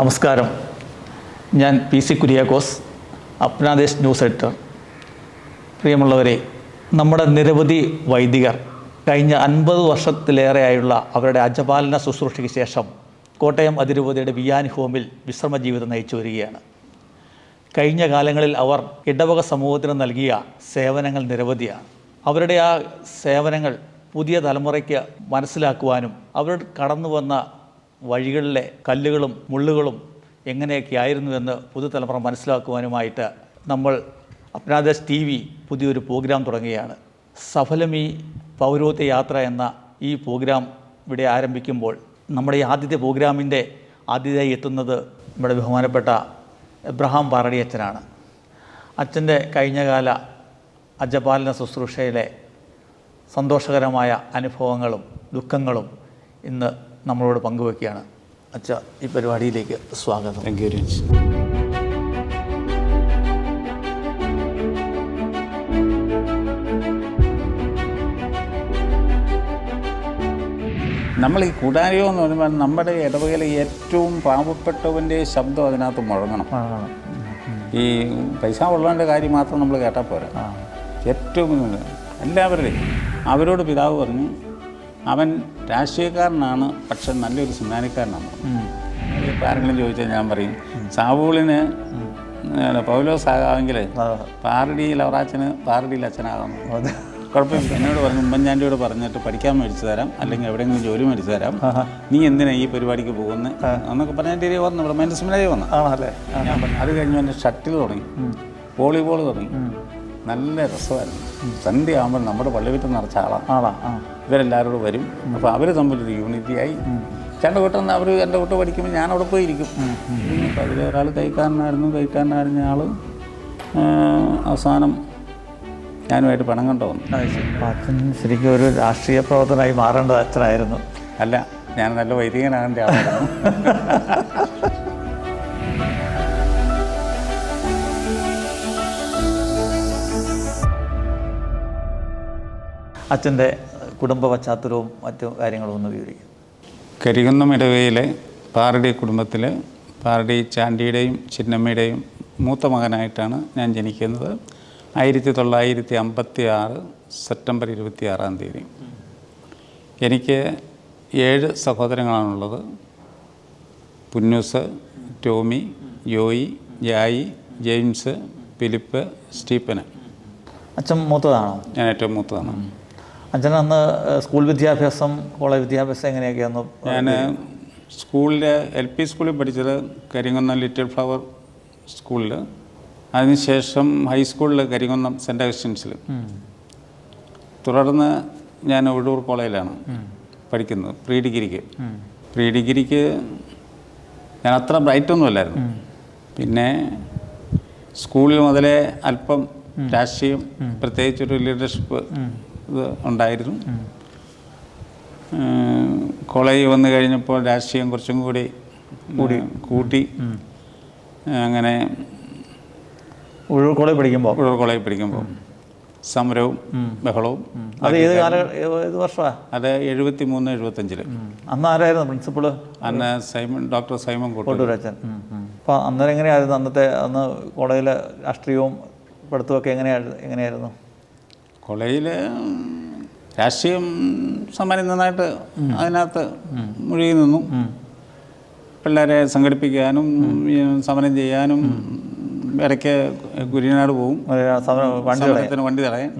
നമസ്കാരം. ഞാൻ P C Kuriakose Apnadesh news editor. പ്രിയമുള്ളവരെ നമ്മുടെ നിരവധി വൈദികർ കഴിഞ്ഞ അൻപത് വർഷത്തിലേറെയായുള്ള അവരുടെ അജപാലന ശുശ്രൂഷയ്ക്ക് ശേഷം കോട്ടയം അതിരൂപതയുടെ വിയാനി ഹോമിൽ വിശ്രമ ജീവിതം നയിച്ചു വരികയാണ്. കഴിഞ്ഞ കാലങ്ങളിൽ അവർ ഇടവക സമൂഹത്തിന് നൽകിയ സേവനങ്ങൾ നിരവധിയാണ്. അവരുടെ ആ സേവനങ്ങൾ പുതിയ തലമുറയ്ക്ക് മനസ്സിലാക്കുവാനും അവർ കടന്നു വന്ന വഴികളിലെ കല്ലുകളും മുള്ളുകളും എങ്ങനെയൊക്കെ ആയിരുന്നു എന്ന് പുതുതലമുറ മനസ്സിലാക്കുവാനുമായിട്ട് നമ്മൾ അപ്നാദേശ് ടി വി പുതിയൊരു പ്രോഗ്രാം തുടങ്ങുകയാണ്. സഫലമി പൗരോത്യ യാത്ര എന്ന ഈ പ്രോഗ്രാം ഇവിടെ ആരംഭിക്കുമ്പോൾ നമ്മുടെ ഈ ആദ്യത്തെ പ്രോഗ്രാമിന്റെ ആദ്യതായി എത്തുന്നത് നമ്മുടെ ബഹുമാനപ്പെട്ട എബ്രഹാം പാറടി അച്ഛനാണ്. അച്ഛന്റെ കഴിഞ്ഞകാല അജപാലന ശുശ്രൂഷയിലെ സന്തോഷകരമായ അനുഭവങ്ങളും ദുഃഖങ്ങളും ഇന്ന് നമ്മളോട് പങ്കുവെക്കുകയാണ്. അച്ഛ ഈ പരിപാടിയിലേക്ക് സ്വാഗതം. താങ്ക് യു വെരി മച്ച് നമ്മൾ ഈ കൂടാരിയോ എന്ന് പറയുമ്പോൾ നമ്മുടെ ഇടവകയിലെ ഏറ്റവും പാവപ്പെട്ടവന്റെ ശബ്ദം അതിനകത്ത് മുഴങ്ങണം. ഈ പൈസ ഉള്ളവന്റെ കാര്യം മാത്രം നമ്മൾ കേട്ടാൽ പോരാ. ഏറ്റവും എല്ലാവരുടെയും അവരോട് പിതാവ് പറഞ്ഞു അവൻ രാഷ്ട്രീയക്കാരനാണ് പക്ഷെ നല്ലൊരു സുന്നാനിക്കാരനാണ് ഇപ്പം ആരെങ്കിലും ചോദിച്ചാൽ ഞാൻ പറയും സാവൂളിന് പൗലോസ് ആകാമെങ്കിൽ പാറടി അവറാച്ചന് പാറടിയിൽ അച്ഛനാകാം. കുഴപ്പമില്ല. എന്നോട് പറഞ്ഞു ഉമ്മൻചാണ്ടിയോട് പറഞ്ഞിട്ട് പഠിക്കാൻ മേടിച്ചു തരാം അല്ലെങ്കിൽ എവിടെയെങ്കിലും ജോലി മേടിച്ചു തരാം. നീ എന്തിനാ ഈ പരിപാടിക്ക് പോകുന്നത് എന്നൊക്കെ പറഞ്ഞിട്ട് ഇതേ വന്നു. ഇവിടെ മനസ്സിലായി വന്നു. ഞാൻ പറഞ്ഞു അത് കഴിഞ്ഞ് എന്റെ ഷട്ടിൽ തുടങ്ങി. വോളിബോൾ തുടങ്ങി. നല്ല രസമായിരുന്നു. സൺഡേ ആകുമ്പോൾ നമ്മുടെ പള്ളിവിറ്റ് നിറച്ച ആളാണ് ആളാ. ആ. ഇവരെല്ലാവരോടും വരും. അപ്പോൾ അവർ തമ്മിലൊരു യൂണിറ്റിയായി. രണ്ട് കൂട്ടം അവർ എന്റെ കൂട്ടം പഠിക്കുമ്പോൾ ഞാൻ അവിടെ പോയിരിക്കും. അപ്പോൾ അതിൽ ഒരാൾ കൈക്കാരനായിരുന്നു കൈക്കാരനായിരുന്ന ആൾ അവസാനം ഞാനുമായിട്ട് പണം കണ്ടു വന്നു അച്ഛൻ ശരിക്കും ഒരു രാഷ്ട്രീയ പ്രവർത്തനമായി മാറേണ്ടത് അച്ഛനായിരുന്നു. അല്ല ഞാൻ നല്ല വൈദികനാകേണ്ട ആളായിരുന്നു. അച്ഛന്റെ കുടുംബ പശ്ചാത്തലവും മറ്റു കാര്യങ്ങളും ഒന്ന് വിവരിക്കും. കരികുന്നം ഇടവയിലെ പാറടി കുടുംബത്തിൽ പാറടി ചാണ്ടിയുടെയും ചിന്നമ്മയുടെയും മൂത്ത മകനായിട്ടാണ് ഞാൻ ജനിക്കുന്നത്. ആയിരത്തി തൊള്ളായിരത്തി അമ്പത്തി ആറ് സെപ്റ്റംബർ ഇരുപത്തി ആറാം തീയതി. എനിക്ക് ഏഴ് സഹോദരങ്ങളാണുള്ളത്. പുന്നൂസ് ടോമി യോയി ജായി ജെയിംസ് ഫിലിപ്പ് സ്റ്റീപ്പന്. അച്ഛൻ മൂത്തതാണോ? ഞാൻ ഏറ്റവും മൂത്തതാണ്. അച്ഛൻ അന്ന് സ്കൂൾ വിദ്യാഭ്യാസം കോളേജ് വിദ്യാഭ്യാസം എങ്ങനെയൊക്കെയാന്ന് ഞാൻ സ്കൂളിലെ എൽ പി സ്കൂളിൽ പഠിച്ചത് കരിങ്കുന്നം ലിറ്റിൽ ഫ്ലവർ സ്കൂളിൽ അതിനുശേഷം ഹൈസ്കൂളിൽ കരിങ്കുന്നം സെന്റ് അഗസ്റ്റിൻസിൽ തുടർന്ന് ഞാൻ ഒഴൂർ കോളേജിലാണ് പഠിക്കുന്നത് പ്രീ ഡിഗ്രിക്ക്. പ്രീ ഡിഗ്രിക്ക് ഞാൻ അത്ര ബ്രൈറ്റ് ഒന്നുമല്ലായിരുന്നു പിന്നെ സ്കൂളിൽ മുതലേ അല്പം രാഷ്ട്രീയം പ്രത്യേകിച്ചൊരു ലീഡർഷിപ്പ് ഇത് ഉണ്ടായിരുന്നു. കോളേജ് കോളേജിൽ വന്നു കഴിഞ്ഞപ്പോൾ രാഷ്ട്രീയം കുറച്ചും കൂടി കൂടി കൂട്ടി. അങ്ങനെ ഉഴൂർ കോളേജ് പഠിക്കുമ്പോൾ ഉഴൂർ കോളേജ് പഠിക്കുമ്പോൾ സമരവും ബഹളവും അത് ഏത് കാല ഏത് വർഷമാണ് അത് എഴുപത്തി മൂന്ന് എഴുപത്തഞ്ചിൽ അന്ന് ആരായിരുന്നു പ്രിൻസിപ്പൾ? അന്ന് സൈമൺ ഡോക്ടർ സൈമൺ കോട്ടൂർ അപ്പൊ അപ്പോൾ അന്നേരം എങ്ങനെയായിരുന്നു അന്നത്തെ അന്ന് കോളേജിലെ രാഷ്ട്രീയവും പഠിത്തമൊക്കെ എങ്ങനെയായിരുന്നു എങ്ങനെയായിരുന്നു? കോളേജിൽ രാഷ്ട്രീയം സമ്മാനം നന്നായിട്ട് അതിനകത്ത് മുഴുകി നിന്നു. പിള്ളേരെ സംഘടിപ്പിക്കാനും സമരം ചെയ്യാനും ഇടയ്ക്ക് കുര്യനാട് വണ്ടി സമരത്തിന് വണ്ടി തടയാൻ.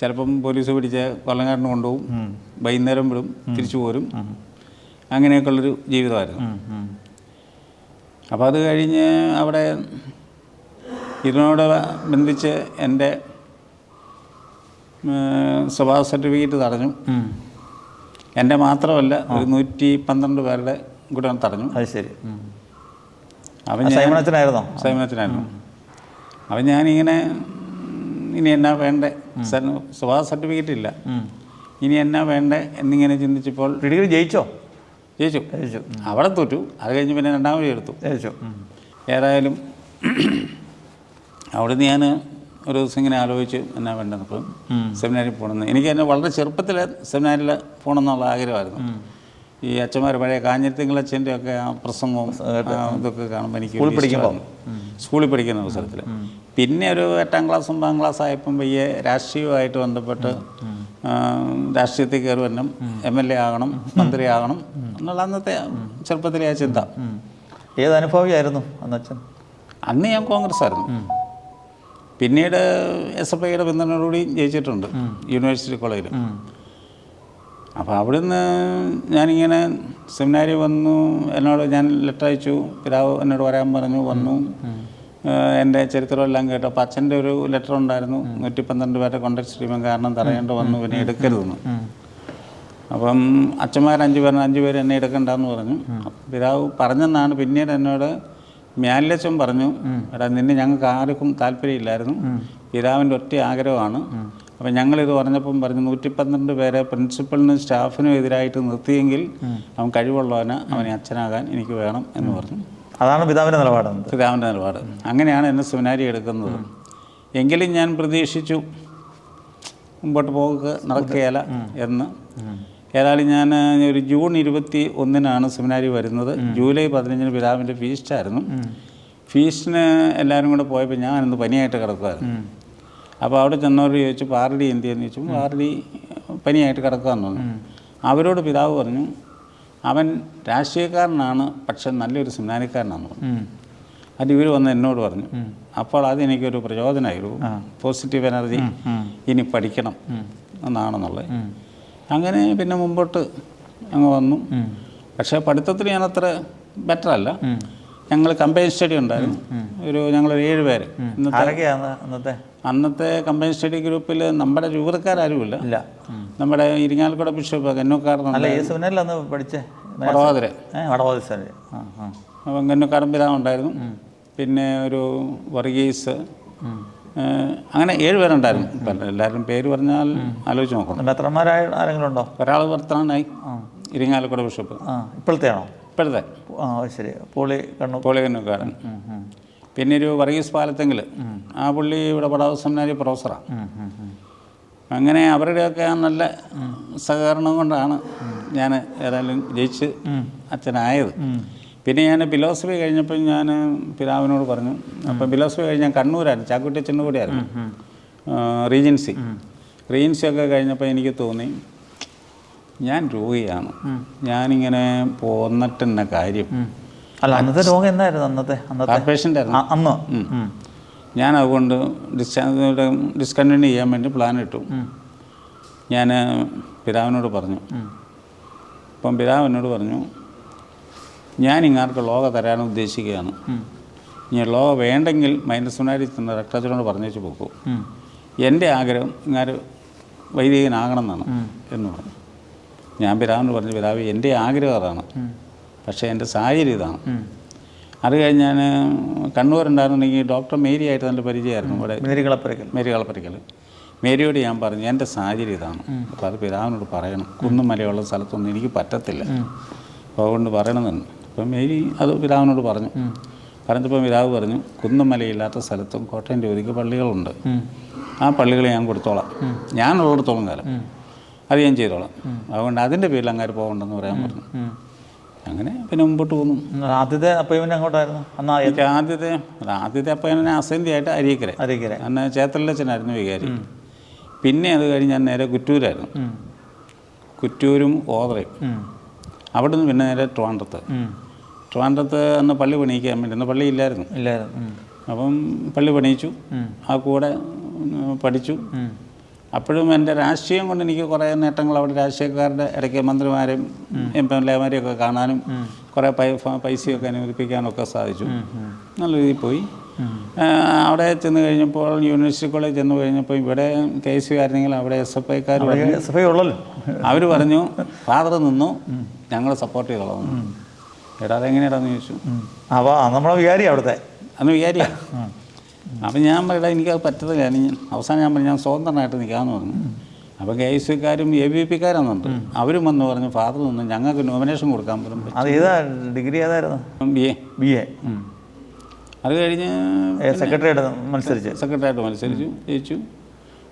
ചിലപ്പം പോലീസ് പിടിച്ച് കൊല്ലങ്കാട്ടിന് കൊണ്ടുപോകും. വൈകുന്നേരം വിടും. തിരിച്ചു പോരും. അങ്ങനെയൊക്കെയുള്ളൊരു ജീവിതമായിരുന്നു. അപ്പോൾ അത് കഴിഞ്ഞ് അവിടെ ഇതിനോട് ബന്ധിച്ച് എന്റെ സ്വഭാവ സർട്ടിഫിക്കറ്റ് തടഞ്ഞു. എന്റെ മാത്രമല്ല ഒരു നൂറ്റി പന്ത്രണ്ട് പേരുടെ കൂടെ തടഞ്ഞു. അത് ശരി. അവൻ സൈമണച്ചനായിരുന്നോ സൈമനത്തിനായിരുന്നു അപ്പം ഞാനിങ്ങനെ ഇനി എന്നാ വേണ്ടേ? സ്വഭാവ സർട്ടിഫിക്കറ്റ് ഇല്ല. ഇനി എന്നാ വേണ്ടേ എന്നിങ്ങനെ ചിന്തിച്ചപ്പോൾ ഡിഗ്രി ജയിച്ചോ? ജയിച്ചു. ജയിച്ചു. അവിടെ തോറ്റു. അത് കഴിഞ്ഞ് പിന്നെ രണ്ടാമത് എടുത്തു. ജയിച്ചു. ഏതായാലും അവിടുന്ന് ഞാൻ ഒരു ദിവസം ഇങ്ങനെ ആലോചിച്ച് എന്നാ വേണ്ടതെന്നപ്പം സെമിനാരിൽ പോകണമെന്ന്. എനിക്ക് തന്നെ വളരെ ചെറുപ്പത്തിൽ സെമിനാരിൽ പോകണമെന്നുള്ള ആഗ്രഹമായിരുന്നു. ഈ അച്ഛന്മാർ പഴയ കാഞ്ഞിരത്തിങ്കളച്ഛന്റെ ഒക്കെ ആ പ്രസംഗവും ഇതൊക്കെ കാണുമ്പോൾ എനിക്ക് സ്കൂളിൽ പഠിക്കുമ്പോൾ? സ്കൂളിൽ പഠിക്കുന്ന അവസരത്തിൽ. പിന്നെ ഒരു എട്ടാം ക്ലാസ് ഒമ്പതാം ക്ലാസ് ആയപ്പം പയ്യെ രാഷ്ട്രീയവുമായിട്ട് ബന്ധപ്പെട്ട് രാഷ്ട്രീയത്തിൽ കയറി വരണം. എം എൽ എ ആകണം മന്ത്രി ആകണം എന്നുള്ള അന്നത്തെ ചെറുപ്പത്തിലെ ആ ചിന്ത. ഏത് അനുഭവിയായിരുന്നു അന്ന് അച്ഛൻ? അന്ന് ഞാൻ കോൺഗ്രസ് ആയിരുന്നു പിന്നീട് എസ് എഫ് ഐയുടെ പിന്തുണയോടുകൂടി ജയിച്ചിട്ടുണ്ട് യൂണിവേഴ്സിറ്റി കോളേജിൽ അപ്പോൾ അവിടുന്ന് ഞാനിങ്ങനെ സെമിനാരി വന്നു. എന്നോട് ഞാൻ ലെറ്റർ അയച്ചു. പിതാവ് എന്നോട് വരാൻ പറഞ്ഞു വന്നു. എന്റെ ചരിത്രമെല്ലാം കേട്ടു. അപ്പോൾ അച്ഛന്റെ ഒരു ലെറ്റർ ഉണ്ടായിരുന്നു. നൂറ്റി പന്ത്രണ്ട് പേരുടെ കോൺടാക്ട് സ്ട്രീമും കാരണം തടയേണ്ട വന്നു പിന്നെ എടുക്കരുതെന്ന്. അപ്പം അച്ഛന്മാർ അഞ്ച് പേർ അഞ്ച് പേര് എന്നെ എടുക്കണ്ടെന്ന് പറഞ്ഞു. പിതാവ് പറഞ്ഞെന്നാണ് പിന്നീട് എന്നോട് മ്യാലച്ചൻ പറഞ്ഞു എടാ നിന്നെ ഞങ്ങൾക്ക് ആർക്കും താല്പര്യമില്ലായിരുന്നു. പിതാവിന്റെ ഒറ്റ ആഗ്രഹമാണ്. അപ്പം ഞങ്ങളിത് പറഞ്ഞപ്പം പറഞ്ഞു നൂറ്റി പന്ത്രണ്ട് പേരെ പ്രിൻസിപ്പളിനും സ്റ്റാഫിനും എതിരായിട്ട് നിർത്തിയെങ്കിൽ അവൻ കഴിവുള്ളവന് അവനെ അച്ഛനാകാൻ എനിക്ക് വേണം എന്ന് പറഞ്ഞു. അതാണ് പിതാവിന്റെ നിലപാട്. പിതാവിന്റെ നിലപാട്. അങ്ങനെയാണ് എന്നെ സെമിനാരി എടുക്കുന്നത്. എങ്കിലും ഞാൻ പ്രതീക്ഷിച്ചു മുമ്പോട്ട് പോകുക നടക്കുകയില്ല എന്ന്. ഏതായാലും ഞാൻ ഒരു ജൂൺ ഇരുപത്തി ഒന്നിനാണ് സെമിനാരി വരുന്നത്. ജൂലൈ പതിനഞ്ചിന് പിതാവിന്റെ ഫീസ്റ്റായിരുന്നു. ഫീസ്റ്റിന് എല്ലാവരും കൂടെ പോയപ്പോൾ ഞാൻ ഇന്ന് പനിയായിട്ട് കിടക്കുമായിരുന്നു അപ്പോൾ അവിടെ ചെന്നവരോട് ചോദിച്ചു പാർഡി എന്ത് ചെയ്യുന്നു ചോദിച്ചു പാർഡി പനിയായിട്ട് കിടക്കുകയെന്ന് പറഞ്ഞു അവരോട് പിതാവ് പറഞ്ഞു അവൻ രാഷ്ട്രീയക്കാരനാണ് പക്ഷെ നല്ലൊരു സെമിനാരിക്കാരനാണെന്ന് പറഞ്ഞു. അത് ഇവർ വന്ന് എന്നോട് പറഞ്ഞു അപ്പോൾ അത് എനിക്കൊരു പ്രചോദനമായി ഒരു പോസിറ്റീവ് എനർജി ഇനി പഠിക്കണം എന്നാണെന്നുള്ളത്. അങ്ങനെ പിന്നെ മുമ്പോട്ട് അങ്ങ് വന്നു. പക്ഷേ പഠിത്തത്തിൽ ഞാൻ അത്ര ബെറ്റർ അല്ല ഞങ്ങൾ കമ്പൈൻ സ്റ്റഡി ഉണ്ടായിരുന്നു. ഒരു ഞങ്ങൾ ഏഴ് പേര്. അന്നത്തെ? അന്നത്തെ കമ്പൈൻ സ്റ്റഡി ഗ്രൂപ്പിൽ നമ്മുടെ രൂപതക്കാരുമില്ല ഇല്ല. നമ്മുടെ ഇരിങ്ങാലക്കുട ബിഷപ്പ് കന്നൂക്കാരൻ പഠിച്ചേ? വടവാതിര. അപ്പം കന്നൂക്കാരൻ പിതാവ് ഉണ്ടായിരുന്നു. പിന്നെ ഒരു വർഗീസ് അങ്ങനെ ഏഴ് പേരുണ്ടായിരുന്നു. ഇപ്പം എല്ലാവരും പേര് പറഞ്ഞാൽ ആലോചിച്ച് നോക്കണം. മെത്രന്മാരായ ആരെങ്കിലും ഉണ്ടോ ഒരാൾ ഭർത്താനായി ഇരിങ്ങാലക്കുട ബിഷപ്പ്. ഇപ്പോഴത്തെ ഇപ്പോഴത്തെയാണോ? ഇപ്പോഴത്തെ. ആ ശരി. പോളി കണ്ണു പോളി കണ്ണുക്കാരൻ പിന്നെ ഒരു വർഗീസ് പാലത്തെങ്കിൽ ആ പുള്ളി ഇവിടെ പടാവ് സെമിനാരി പ്രൊഫസറാണ് അങ്ങനെ അവരുടെയൊക്കെ ആ നല്ല സഹകരണം കൊണ്ടാണ് ഞാൻ ഏതായാലും ജയിച്ച് അച്ഛനായത്. പിന്നെ ഞാൻ ഫിലോസഫി കഴിഞ്ഞപ്പോൾ ഞാൻ പിതാവിനോട് പറഞ്ഞു. അപ്പം ഫിലോസഫി കഴിഞ്ഞ് ഞാൻ കണ്ണൂരായിരുന്നു. ചാക്കുട്ടി ചെന്നുകൂടിയായിരുന്നു റീജൻസി. റീജൻസി ഒക്കെ കഴിഞ്ഞപ്പോൾ എനിക്ക് തോന്നി ഞാൻ രോഗിയാണ്. ഞാനിങ്ങനെ പോന്നിട്ടെന്ന കാര്യം. അല്ല അന്നത്തെ രോഗം എന്തായിരുന്നു അന്നത്തെ? അന്നത്തെ പേഷ്യന്റ് ആയിരുന്നു. അന്ന്? ഞാൻ അതുകൊണ്ട് ഡിസ്ചാർജ് ഡിസ്കണ്ടിന്യൂ ചെയ്യാൻ വേണ്ടി പ്ലാൻ ഇട്ടു. ഞാൻ പിതാവിനോട് പറഞ്ഞു. അപ്പം പിതാവ് എന്നോട് പറഞ്ഞു ഞാൻ ഇങ്ങാർക്ക് ലോക തരാൻ ഉദ്ദേശിക്കുകയാണ്. ഇനി ലോക വേണ്ടെങ്കിൽ മൈനസ് മുന്നാരി തന്നെ രക്തത്തിനോട് പറഞ്ഞേച്ച് പോക്കൂ. എന്റെ ആഗ്രഹം ഇങ്ങാർ വൈദികനാകണം എന്നാണ് എന്ന് പറഞ്ഞു. ഞാൻ പിതാവിന് പറഞ്ഞു പിതാവ് എന്റെ ആഗ്രഹം അതാണ്. പക്ഷേ എന്റെ സാഹചര്യം ഇതാണ്. അത് കഴിഞ്ഞ് ഞാൻ കണ്ണൂരുണ്ടായിരുന്നുണ്ടെങ്കിൽ ഡോക്ടർ മേരി ആയിട്ട് നല്ല പരിചയമായിരുന്നു ഇവിടെ. മേരി കളപ്പരക്കൽ. മേരി കളപ്പരക്കൽ. മേരിയോട് ഞാൻ പറഞ്ഞു എന്റെ സാഹചര്യം ഇതാണ്. അപ്പോൾ അത് പിതാവിനോട് പറയണം. കുന്നും മലയുള്ള സ്ഥലത്തൊന്നും എനിക്ക് പറ്റത്തില്ല. അപ്പോൾ അതുകൊണ്ട് പറയണമെന്നുണ്ട് അപ്പം മേരി അത് പിതാവിനോട് പറഞ്ഞു. പറഞ്ഞപ്പോൾ പിതാവ് പറഞ്ഞു കുന്നും മലയില്ലാത്ത സ്ഥലത്തും കോട്ടയം ജ്യോതിക്ക് പള്ളികളുണ്ട്. ആ പള്ളികളെ ഞാൻ കൊടുത്തോളാം. ഞാനുള്ളിടത്തോളം കാലം. അത് ഞാൻ ചെയ്തോളാം. അതുകൊണ്ട് അതിന്റെ പേരിൽ അങ്ങാര് പോകണ്ടെന്ന് പറയാൻ പറഞ്ഞു. അങ്ങനെ പിന്നെ മുമ്പോട്ട് പോന്നു ആദ്യത്തെ അപ്പോയിൻമെന്റ് അങ്ങോട്ടായിരുന്നു അന്ന് എനിക്ക് ആദ്യത്തെ ആദ്യത്തെ അപ്പം ഞാൻ ആയിട്ട് അരീക്കര അരിക്കര അന്ന് ചേത്തലച്ചനായിരുന്നു വികാരി. പിന്നെ അത് കഴിഞ്ഞ് ഞാൻ നേരെ കുറ്റൂരായിരുന്നു. കുറ്റൂരും ഓതറയും. അവിടെ നിന്ന് പിന്നെ നേരെ ട്രിവാൻഡ്രത്ത്. ട്രിവാൻഡ്രത്ത് അന്ന് പള്ളി പണിയിക്കാൻ വേണ്ടി അന്ന് പള്ളി ഇല്ലായിരുന്നു. ഇല്ലായിരുന്നു. അപ്പം പള്ളി പണിയിച്ചു. ആ കൂടെ പഠിച്ചു. അപ്പോഴും എന്റെ രാഷ്ട്രീയം കൊണ്ട് എനിക്ക് കുറേ നേട്ടങ്ങൾ അവിടെ രാഷ്ട്രീയക്കാരുടെ ഇടയ്ക്ക് മന്ത്രിമാരെയും എം പി എൽ എമാരെയും ഒക്കെ കാണാനും കുറേ പൈസയൊക്കെ അനുവദിപ്പിക്കാനൊക്കെ സാധിച്ചു. നല്ല രീതിയിൽ പോയി. അവിടെ ചെന്ന് കഴിഞ്ഞപ്പോൾ യൂണിവേഴ്സിറ്റി കോളേജ് ചെന്ന് കഴിഞ്ഞപ്പോൾ ഇവിടെ കെ എസ് സി ആയിരുന്നെങ്കിൽ അവിടെ എസ് എഫ് ഐക്കാർ എസ് എഫ് ഐ ഉള്ളല്ലോ. അവർ പറഞ്ഞു ഫാദർ നിന്നു. ഞങ്ങൾ സപ്പോർട്ട് ചെയ്തോളാം. എടാ അതെങ്ങനെയാടാന്ന് ചോദിച്ചു. അപ്പോൾ നമ്മളെ വികാരി അവിടുത്തെ. അന്ന് വിചാരിയാ അപ്പം ഞാൻ പറയടാ എനിക്കത് പറ്റത്തില്ല. ഞാൻ അവസാനം ഞാൻ പറഞ്ഞു ഞാൻ സ്വതന്ത്രനായിട്ട് നിൽക്കാമെന്ന് പറഞ്ഞു. അപ്പം കെ എസ് സിക്കാരും എ ബി പിക്കാരാണെന്നുണ്ട് അവരും വന്ന് പറഞ്ഞു ഫാദർ നിന്ന് ഞങ്ങൾക്ക് നോമിനേഷൻ കൊടുക്കാൻ പറ്റും അത് ഏതാ? ഡിഗ്രി ഏതായിരുന്നു? ബി എ ബി എ അത് കഴിഞ്ഞ് സെക്രട്ടറി ആയിട്ട് മത്സരിച്ച്. സെക്രട്ടറിയായിട്ട് മത്സരിച്ചു ജയിച്ചു.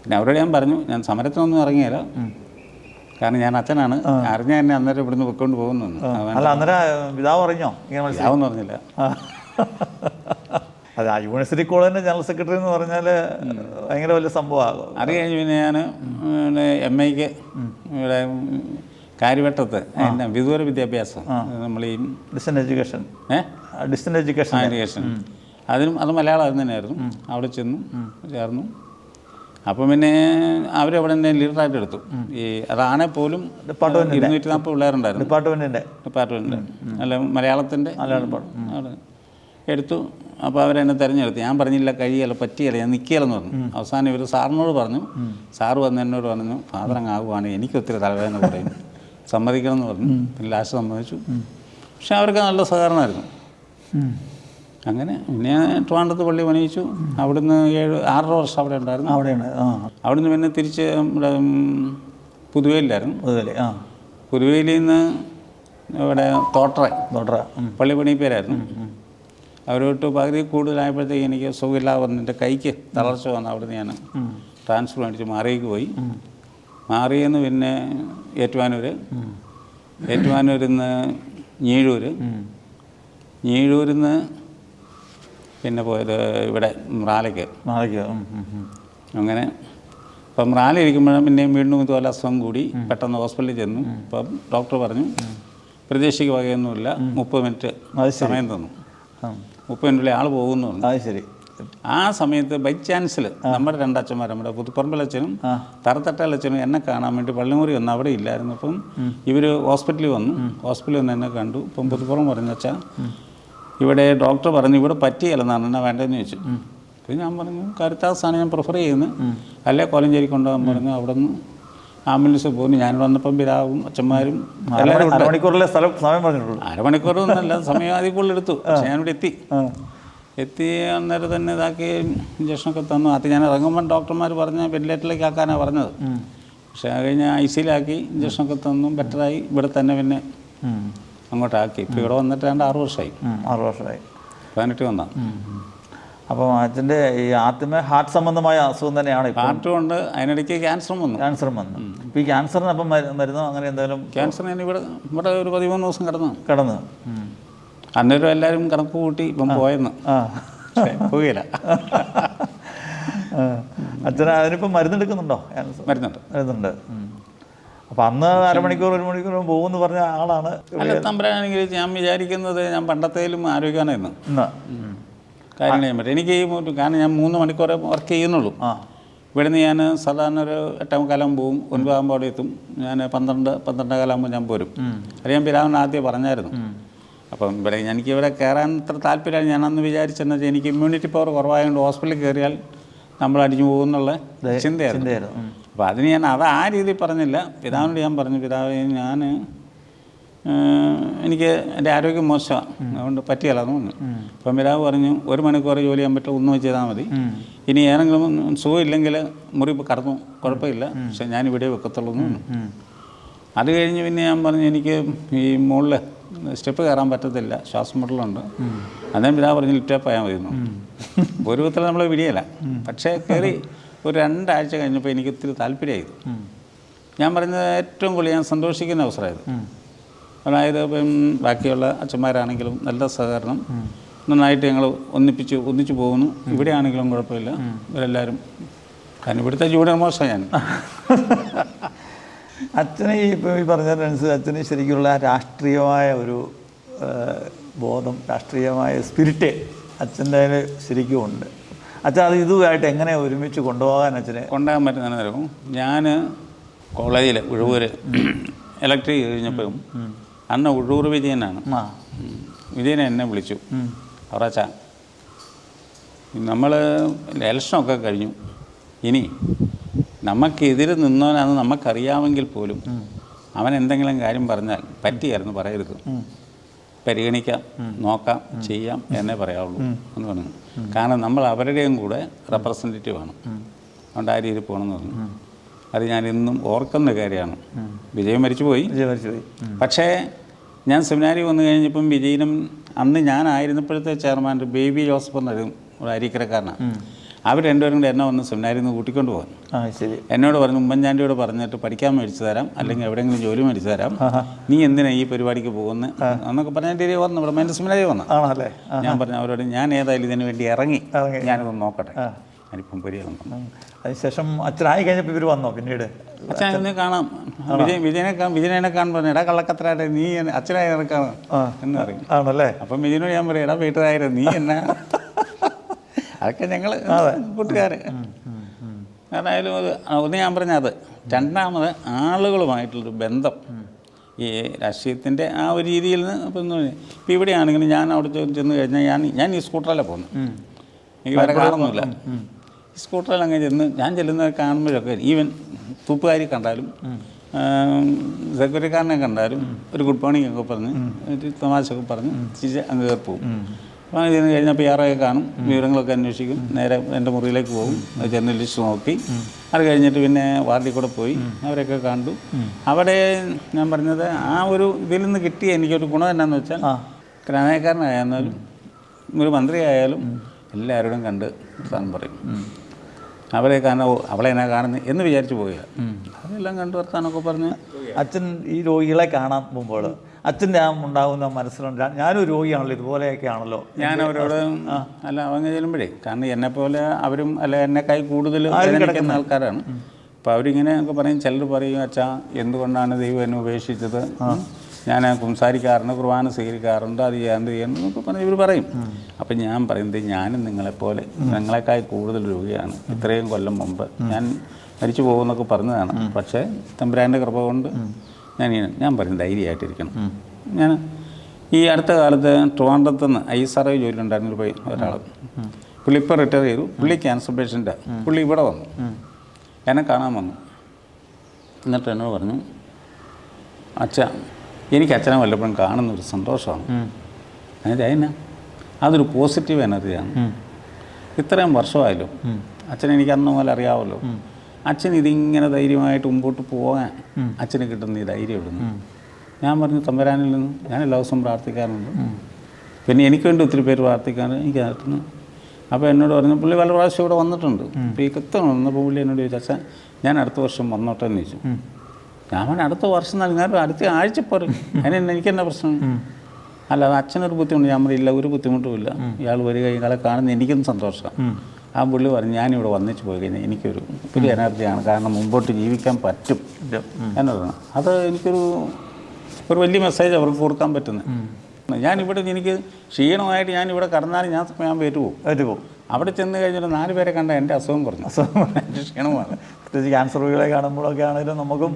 പിന്നെ അവരോട് ഞാൻ പറഞ്ഞു ഞാൻ സമരത്തിനൊന്നും ഇറങ്ങിയില്ല. കാരണം ഞാൻ അച്ഛനാണ്. അറിഞ്ഞ എന്നെ അന്നേരം ഇവിടുന്ന് പൊയ്ക്കൊണ്ട് പോകുന്നു അല്ല അന്നേരം പിതാവ് അറിഞ്ഞോ? ഇങ്ങനെ മനസ്സിലാവും പറഞ്ഞില്ല. അതെ ആ യൂണിവേഴ്സിറ്റി കോളേജിന്റെ ജനറൽ സെക്രട്ടറി എന്ന് പറഞ്ഞാൽ ഭയങ്കര വലിയ സംഭവമാകും. അത് കഴിഞ്ഞ് പിന്നെ ഞാൻ പിന്നെ എം ഐക്ക് ഇവിടെ കാര്യവട്ടത്ത് എന്റെ വിദൂര വിദ്യാഭ്യാസം. നമ്മൾ ഈ ഡിസ്റ്റന്റ് എഡ്യൂക്കേഷൻ. ഏഹ് ഡിസ്റ്റന്റ് എഡ്യൂക്കേഷൻ. എഡ്യൂക്കേഷൻ. അതിനും അത് മലയാളം തന്നെയായിരുന്നു. അവിടെ ചെന്നു ചേർന്നു. അപ്പം പിന്നെ അവരവിടെ തന്നെ ലീഡറായിട്ട് എടുത്തു. ഈ അതാണെ പോലും ഇരുന്നൂറ്റി നാൽപ്പത് പിള്ളേരുണ്ടായിരുന്നു. ഡിപ്പാർട്ട്മെന്റിന്റെ ഡിപ്പാർട്ട്മെന്റ് അല്ല മലയാളത്തിന്റെ മലയാളം അവിടെ എടുത്തു. അപ്പോൾ അവരെന്നെ തിരഞ്ഞെടുത്തു. ഞാൻ പറഞ്ഞില്ല കഴിയല്ല പറ്റിയല്ല ഞാൻ നിൽക്കുകയല്ലെന്ന് പറഞ്ഞു. അവസാനം ഇവർ സാറിനോട് പറഞ്ഞു. സാറ് വന്ന് എന്നോട് പറഞ്ഞു ഫാദർ അങ്ങ് ആകുവാണ് എനിക്ക് ഒത്തിരി തലവേദന പറയും സമ്മതിക്കണം എന്ന് പറഞ്ഞു. പിന്നെ ലാസ്റ്റ് സമ്മതിച്ചു. പക്ഷെ അവർക്ക് നല്ല സഹകരണമായിരുന്നു. അങ്ങനെ പിന്നെ ട്രിവാൻഡ്രത്ത് പള്ളി പണിയിച്ചു. അവിടുന്ന് ഏഴ് ആറര വർഷം അവിടെ ഉണ്ടായിരുന്നു. അവിടെയാണ് ആ. അവിടുന്ന് പിന്നെ തിരിച്ച് നമ്മുടെ പുതുവേലിലായിരുന്നു അതുപോലെ ആ. പുതുവേലിൽ നിന്ന് ഇവിടെ തോട്ടറ. തോട്ടറ പള്ളി പണിപ്പേരായിരുന്നു. അവരോട്ട് പകുതി കൂടുതലായപ്പോഴത്തേക്ക് എനിക്ക് സുഖമില്ലാതെ എന്റെ കൈക്ക് തളർച്ച വന്നു അവിടുന്ന് ഞാൻ ട്രാൻസ്ഫർ മേടിച്ച് മാറിയേക്ക് പോയി. മാറിയെന്ന് പിന്നെ ഏറ്റുമാനൂർ ഏറ്റുമാനൂരിൽ നിന്ന് ഞീഴൂർ ഞീഴൂരിൽ നിന്ന് പിന്നെ പോയത് ഇവിടെ മ്രാലയ്ക്ക്. ഉം. അങ്ങനെ അപ്പം മ്രാല ഇരിക്കുമ്പോഴും പിന്നെയും വീണ്ടും ഇതുപോലെ അസുഖം കൂടി പെട്ടെന്ന് ഹോസ്പിറ്റലിൽ ചെന്നു. അപ്പം ഡോക്ടർ പറഞ്ഞു പ്രതീക്ഷയ്ക്ക് വകയൊന്നുമില്ല മുപ്പത് മിനിറ്റ്. സമയം തന്നു. മുപ്പത് മിനിറ്റിലെ ആൾ പോകുന്നു അത് ശരി. ആ സമയത്ത് ബൈ ചാൻസിൽ നമ്മുടെ രണ്ടച്ഛന്മാർ നമ്മുടെ പുതുപ്പറമ്പിലച്ഛനും തറത്തട്ടലച്ഛനും എന്നെ കാണാൻ വേണ്ടി പള്ളിമുറി വന്നു അവിടെ ഇല്ലായിരുന്നു. അപ്പം ഇവർ ഹോസ്പിറ്റലിൽ വന്നു. ഹോസ്പിറ്റലിൽ വന്ന് എന്നെ കണ്ടു. ഇപ്പം പുതുപ്പുറം പറഞ്ഞു വെച്ചാൽ ഇവിടെ ഡോക്ടർ പറഞ്ഞു ഇവിടെ പറ്റിയല്ലെന്നാണ് എന്നാ വേണ്ടതെന്ന് ചോദിച്ചു. അപ്പോൾ ഞാൻ പറഞ്ഞു കരുത്താസാണ് ഞാൻ പ്രിഫർ ചെയ്യുന്നു. അല്ലേ കോലഞ്ചേരി കൊണ്ടുപോകാൻ പറഞ്ഞു അവിടെ നിന്ന് ആംബുലൻസ് പോകുന്നു ഞാൻ വന്നപ്പം പിതാവും അച്ഛന്മാരും. അരമണിക്കൂറിലെ സ്ഥലം സമയം പറഞ്ഞിട്ടുള്ളൂ. അരമണിക്കൂർ ഒന്നല്ല സമയം അതിൽ കൂടുതൽ എടുത്തു പക്ഷെ ഞാനിവിടെ എത്തി. എത്തി അന്നേരം തന്നെ ഇതാക്കി ഇഞ്ചക്ഷനൊക്കെ തന്നു. അത് ഞാൻ ഇറങ്ങുമ്പോൾ ഡോക്ടർമാർ പറഞ്ഞ വെന്റിലേറ്ററിലേക്ക് ആക്കാനാണ് പറഞ്ഞത്. പക്ഷേ അത് കഴിഞ്ഞ് ഐ സിയിലാക്കി ഇഞ്ചക്ഷനൊക്കെ തന്നു ബെറ്ററായി ഇവിടെ തന്നെ പിന്നെ. അങ്ങോട്ടാക്കി. ഇപ്പോൾ ഇവിടെ വന്നിട്ട് രണ്ട് ആറ് വർഷമായി. ആറ് വർഷമായി പതിനെട്ട് വന്നാ. അപ്പോൾ അച്ഛന്റെ ഈ ആദ്യമേ ഹാർട്ട് സംബന്ധമായ അസുഖം തന്നെയാണ് ഹാർട്ട് കൊണ്ട് അതിനിടയ്ക്ക് ക്യാൻസറും വന്നു. ക്യാൻസറും വന്നു. ഇപ്പം ഈ ക്യാൻസറിന് അപ്പം മരു- മരുന്നോ അങ്ങനെ എന്തെങ്കിലും ക്യാൻസർ ഞാൻ ഇവിടെ ഇവിടെ ഒരു പതിമൂന്ന് ദിവസം കിടന്നു. കിടന്ന്. അന്നേരം എല്ലാവരും കണക്ക് കൂട്ടി ഇപ്പം പോയെന്ന്. ആ. പോകില്ല. അച്ഛന് അതിനിപ്പം മരുന്നെടുക്കുന്നുണ്ടോ മരുന്നുണ്ട്. മരുന്നുണ്ട്. അപ്പം അന്ന് അരമണിക്കൂർ ഒരു മണിക്കൂർ പോകുമെന്ന് പറഞ്ഞ ആളാണ് അല്ല തമ്പരാണെങ്കിൽ ഞാൻ വിചാരിക്കുന്നത് ഞാൻ പണ്ടത്തേലും ആരോഗ്യമാണ് ഇന്ന്. കാര്യങ്ങൾ ചെയ്യാൻ പറ്റും. എനിക്ക് കാരണം ഞാൻ മൂന്ന് മണിക്കൂറേ വർക്ക് ചെയ്യുന്നുള്ളൂ. ഇവിടെ ഇവിടുന്ന് ഞാൻ സാധാരണ ഒരു എട്ടേ മുക്കാലാകുമ്പോൾ പോവും. ഒൻപതാകുമ്പോൾ അവിടെ എത്തും. ഞാൻ പന്ത്രണ്ട് പന്ത്രണ്ടേ കാലാകുമ്പോൾ ഞാൻ പോരും. അത് ഞാൻ പിതാവിൻ ആദ്യം പറഞ്ഞായിരുന്നു. അപ്പം ഇവിടെ എനിക്ക് ഇവിടെ കയറാൻ അത്ര താല്പര്യമാണ് ഞാൻ അന്ന് വിചാരിച്ചെന്ന് വെച്ചാൽ എനിക്ക് ഇമ്മ്യൂണിറ്റി പവർ കുറവായതുകൊണ്ട് ഹോസ്പിറ്റലിൽ കയറിയാൽ നമ്മൾ അടിഞ്ഞു പോകുന്നുള്ള ചിന്തയായിരുന്നു. അപ്പോൾ അതിന് ഞാൻ അത് ആ രീതിയിൽ പറഞ്ഞില്ല. പിതാവിനോട് ഞാൻ പറഞ്ഞു പിതാവ് ഞാൻ എനിക്ക് എന്റെ ആരോഗ്യം മോശമാണ്. അതുകൊണ്ട് പറ്റിയല്ല എന്ന് പറഞ്ഞു. അപ്പം പിതാവ് പറഞ്ഞു ഒരു മണിക്കൂർ ജോലി ചെയ്യാൻ പറ്റും ഒന്നും ചെയ്താൽ മതി. ഇനി ഏതെങ്കിലും സുഖമില്ലെങ്കിൽ മുറി കടന്നു. കുഴപ്പമില്ല. പക്ഷെ ഞാൻ ഇവിടെ വെക്കത്തുള്ളൂ എന്ന് പറഞ്ഞു. അത് കഴിഞ്ഞ് പിന്നെ ഞാൻ പറഞ്ഞു എനിക്ക് ഈ മുകളിൽ സ്റ്റെപ്പ് കയറാൻ പറ്റത്തില്ല. ശ്വാസം മുട്ടലുണ്ട്. അദ്ദേഹം പിതാവ് പറഞ്ഞു ലിഫ്റ്റാപ്പ് ആയാൽ മതി എന്ന് ഒരു വിധത്തിൽ നമ്മൾ വിടിയല്ല. പക്ഷേ കയറി ഒരു രണ്ടാഴ്ച കഴിഞ്ഞപ്പോൾ എനിക്ക് ഒത്തിരി താല്പര്യമായി ഞാൻ പറഞ്ഞത് ഏറ്റവും കൂടുതൽ ഞാൻ സന്തോഷിക്കുന്ന അവസരമായത്. അതായത് ഇപ്പം ബാക്കിയുള്ള അച്ഛന്മാരാണെങ്കിലും നല്ല സഹകരണം നന്നായിട്ട് ഞങ്ങൾ ഒന്നിപ്പിച്ച് ഒന്നിച്ചു പോകുന്നു. ഇവിടെ ആണെങ്കിലും കുഴപ്പമില്ല. ഇവരെല്ലാവരും കാരണം ഇവിടുത്തെ ജൂനിയർ മോശം ഞാൻ. അച്ഛനെ ഈ ഇപ്പോൾ ഈ പറഞ്ഞതിനനുസരിച്ച് അച്ഛന് ശരിക്കുള്ള രാഷ്ട്രീയമായ ഒരു ബോധം രാഷ്ട്രീയമായ സ്പിരിറ്റ് അച്ഛന്റെ ശരിക്കും ഉണ്ട്. അച്ഛൻ അത് ഇതുമായിട്ട് എങ്ങനെ ഒരുമിച്ച് കൊണ്ടുപോകാൻ അച്ഛന്? കൊണ്ടുപോകാൻ പറ്റുന്ന തരും ഞാൻ കോളേജിൽ ഉഴവൂർ ഇലക്ട്രിക് കഴിഞ്ഞപ്പോഴും അന്ന് ഉഴൂർ വിജയനാണ്. വിജയൻ എന്നെ വിളിച്ചു. അവറാച്ച നമ്മൾ ഇലക്ഷനൊക്കെ കഴിഞ്ഞു. ഇനി നമുക്കെതിരെ നിന്നവനാണെന്ന് നമുക്കറിയാമെങ്കിൽ പോലും അവൻ എന്തെങ്കിലും കാര്യം പറഞ്ഞാൽ പറ്റിയായിരുന്നു പറയരുത്. പരിഗണിക്കാം നോക്കാം ചെയ്യാം എന്നേ പറയാവുള്ളൂ എന്ന് പറഞ്ഞു കാരണം നമ്മൾ അവരുടെയും കൂടെ റെപ്രസെന്റേറ്റീവ് ആണ്. അതുകൊണ്ട് ആ രീതിയിൽ പോകണമെന്ന് പറഞ്ഞു. അത് ഞാൻ ഇന്നും ഓർക്കുന്ന കാര്യമാണ്. വിജയ് മരിച്ചുപോയി പോയി. മരിച്ചുപോയി പക്ഷേ ഞാൻ സെമിനാരി വന്നു കഴിഞ്ഞപ്പം വിജയനും അന്ന് ഞാനായിരുന്നപ്പോഴത്തെ ചെയർമാൻ ബേബി ജോസഫ് എന്നൊരു ഒരു അരിക്കരക്കാരനാണ്. അവർ രണ്ടുപേരും കൂടെ എന്നെ വന്ന് സെമിനാരിൽ നിന്ന് കൂട്ടിക്കൊണ്ട് പോകുന്നു ശരി. എന്നോട് പറഞ്ഞു ഉമ്മൻചാണ്ടിയോട് പറഞ്ഞിട്ട് പഠിക്കാൻ മേടിച്ചു തരാം അല്ലെങ്കിൽ എവിടെയെങ്കിലും ജോലി മേടിച്ചു തരാം. നീ എന്തിനാ ഈ പരിപാടിക്ക് പോകുന്നത് എന്നൊക്കെ പറഞ്ഞാൽ രീതി വന്നു. ഇവിടെ എന്റെ സെമിനാരി വന്നു. ആണല്ലേ? ഞാൻ പറഞ്ഞു അവരോട് ഞാൻ ഏതായാലും ഇതിന് വേണ്ടി ഇറങ്ങി. ഞാനിതൊന്ന് നോക്കട്ടെ. ഞാനിപ്പം പരിചയം ഉം. അതിനുശേഷം അച്ഛനായി കഴിഞ്ഞപ്പോൾ ഇവർ വന്നോ പിന്നീട്? അച്ഛൻ ഒന്ന് കാണാം. വിജയ് വിജയനെ വിജയനെ കാണാൻ പറഞ്ഞു എടാ കള്ളക്കത്തരാട്ടെ നീ അച്ഛനായി ഇറക്കാം എന്ന് പറയും. ആണല്ലേ? അപ്പം വിജയനോട് ഞാൻ പറയും എടാ വീട്ടിലായിരുന്നു നീ എന്നാ അതൊക്കെ ഞങ്ങൾ കൂട്ടുകാർ അതായാലും അത് ഒന്ന് ഞാൻ പറഞ്ഞ അത്. രണ്ടാമത് ആളുകളുമായിട്ടുള്ളൊരു ബന്ധം. ഈ രാഷ്ട്രീയത്തിന്റെ ആ ഒരു രീതിയിൽ നിന്ന് ഇപ്പം ഇപ്പം ഇവിടെയാണെങ്കിലും ഞാൻ അവിടെ ചെന്ന് കഴിഞ്ഞാൽ ഞാൻ ഞാൻ ഈ സ്കൂട്ടറല്ലേ പോകുന്നു എനിക്ക് വേറെ കാണുന്നില്ല ഈ സ്കൂട്ടറിൽ അങ്ങനെ ചെന്ന് ഞാൻ ചെല്ലുന്നത് കാണുമ്പോഴൊക്കെ ഈവൻ തൂപ്പുകാരി കണ്ടാലും സെക്യൂരിറ്റിക്കാരനെ കണ്ടാലും ഒരു ഗുഡ് മോർണിംഗ് ഒക്കെ പറഞ്ഞ് ഒരു തമാശ ഒക്കെ പറഞ്ഞ് ചിരി അങ്ങ് കയറി അപ്പോൾ ഇതിന് കഴിഞ്ഞപ്പോൾ ആറൊക്കെ കാണും വിവരങ്ങളൊക്കെ അന്വേഷിക്കും നേരെ എന്റെ മുറിയിലേക്ക് പോകും ജേർണലിസ്റ്റ് നോക്കി. അത് കഴിഞ്ഞിട്ട് പിന്നെ വാർഡിൽ കൂടെ പോയി അവരെയൊക്കെ കണ്ടു. അവിടെ ഞാൻ പറഞ്ഞത് ആ ഒരു ഇതിൽ നിന്ന് കിട്ടിയ എനിക്കൊരു ഗുണം എന്നാന്ന് വെച്ചാൽ ഗ്രാമയക്കാരനായാലും ഒരു മന്ത്രിയായാലും എല്ലാവരോടും കണ്ട് സാധനം പറയും. അവരെ കാണാൻ അവളെ എന്നാ കാണുന്നത് എന്ന് വിചാരിച്ചു പോവുക അതെല്ലാം കണ്ട് വർത്താനൊക്കെ പറഞ്ഞ് അച്ഛൻ ഈ രോഗികളെ കാണാൻ പോകുമ്പോൾ അച്ഛന്റെ ആ ഉണ്ടാകുന്ന മനസ്സിലുണ്ട്. ഞാനൊരു ഞാനും രോഗിയാണല്ലോ ഇതുപോലെയൊക്കെ ആണല്ലോ. ഞാൻ അവരോട് അല്ല അവങ്ങ് ചെല്ലുമ്പോഴേ കാരണം എന്നെ പോലെ അവരും അല്ല എന്നെക്കായി കൂടുതൽ കിടക്കുന്ന ആൾക്കാരാണ്. അപ്പോൾ അവരിങ്ങനെ ഒക്കെ പറയും ചിലർ പറയും അച്ഛാ എന്തുകൊണ്ടാണ് ദൈവം എന്നെ ഉപേക്ഷിച്ചത്? ഞാൻ കുംസാരിക്കാറുണ്ട് കുർബാന സ്വീകരിക്കാറുണ്ട് അത് ചെയ്യാൻ ചെയ്യാൻ എന്നൊക്കെ പറഞ്ഞ് ഇവർ പറയും. അപ്പം ഞാൻ പറയുന്നത് ഞാനും നിങ്ങളെപ്പോലെ നിങ്ങളെക്കായി കൂടുതൽ രോഗിയാണ്. ഇത്രയും കൊല്ലം മുമ്പ് ഞാൻ മരിച്ചു പോകുമെന്നൊക്കെ പറഞ്ഞതാണ്. പക്ഷേ തമ്പുരാന്റെ കൃപ കൊണ്ട് ഞാൻ ഞാൻ പറയും ധൈര്യമായിട്ടിരിക്കണം. ഞാൻ ഈ അടുത്ത കാലത്ത് ട്രിവാൻഡ്രത്ത് നിന്ന് ഐ എസ് ആർ ഐ ജോലി ഉണ്ടായിരുന്നൊരു പോയി ഒരാൾ പുള്ളി ഇപ്പോൾ റിട്ടയർ ചെയ്തു പുള്ളി ക്യാൻസർ പേഷ്യന്റാണ് പുള്ളി ഇവിടെ വന്നു. എന്നെ കാണാൻ വന്നു. എന്നിട്ട് എന്നോട് പറഞ്ഞു അച്ഛ എനിക്ക് അച്ഛനെ വല്ലപ്പോഴും കാണുന്ന ഒരു സന്തോഷമാണ് അതിന്റെ അതിനാ അതൊരു പോസിറ്റീവ് എനർജിയാണ് ഇത്രയും വർഷമായല്ലോ അച്ഛൻ എനിക്ക് അന്ന് മുതൽ അറിയാമല്ലോ അച്ഛൻ ഇതിങ്ങനെ ധൈര്യമായിട്ട് മുമ്പോട്ട് പോകാൻ അച്ഛന് കിട്ടുന്ന ഈ ധൈര്യം ഇടുന്നു ഞാൻ പറഞ്ഞു തമ്പരാനിൽ നിന്ന് ഞാൻ എല്ലാ ദിവസവും പ്രാർത്ഥിക്കാറുണ്ട്. പിന്നെ എനിക്ക് വേണ്ടി ഒത്തിരി പേര് പ്രാർത്ഥിക്കാറ് എനിക്ക് കിട്ടുന്നു അപ്പോൾ എന്നോട് പറഞ്ഞു പുള്ളി പല പ്രാവശ്യം ഇവിടെ വന്നിട്ടുണ്ട്. അപ്പോൾ ഈ കൃത്യം വന്നപ്പോൾ പുള്ളി എന്നോട് ചോദിച്ചു അച്ഛൻ ഞാൻ അടുത്ത വർഷം വന്നോട്ടെ എന്ന് ചോദിച്ചു. ഞാൻ പറഞ്ഞു അടുത്ത വർഷം നൽകാൻ അടുത്ത ആഴ്ച പോരെ. അതിന് എനിക്ക് എന്നാ പ്രശ്നം? അല്ല അത് അച്ഛനൊരു ബുദ്ധിമുട്ട് ഞാൻ പറയില്ല ഒരു ബുദ്ധിമുട്ടുമില്ല. ഇയാൾ വരിക ഇയാളെ കാണുന്ന എനിക്കും സന്തോഷമാണ്. ആ പുള്ളി പറഞ്ഞു ഞാനിവിടെ വന്നിച്ച് പോയി കഴിഞ്ഞാൽ എനിക്കൊരു പുതിയ എനർജിയാണ് കാരണം മുമ്പോട്ട് ജീവിക്കാൻ പറ്റും. എന്നതാണ് അത് എനിക്കൊരു ഒരു വലിയ മെസ്സേജ് അവർക്ക് കൊടുക്കാൻ പറ്റുന്നത് ഞാനിവിടെ എനിക്ക് ക്ഷീണമായിട്ട് ഞാൻ ഞാനിവിടെ കടന്നാൽ ഞാൻ ഞാൻ വരുമോ വരുമോ അവിടെ ചെന്ന് കഴിഞ്ഞാൽ നാല് പേരെ കണ്ട എന്റെ അസുഖം കുറഞ്ഞു. എന്റെ ക്ഷീണമാണ്. പ്രത്യേകിച്ച് ക്യാൻസർ രോഗികളെ കാണുമ്പോഴൊക്കെ ആണെങ്കിലും നമുക്കും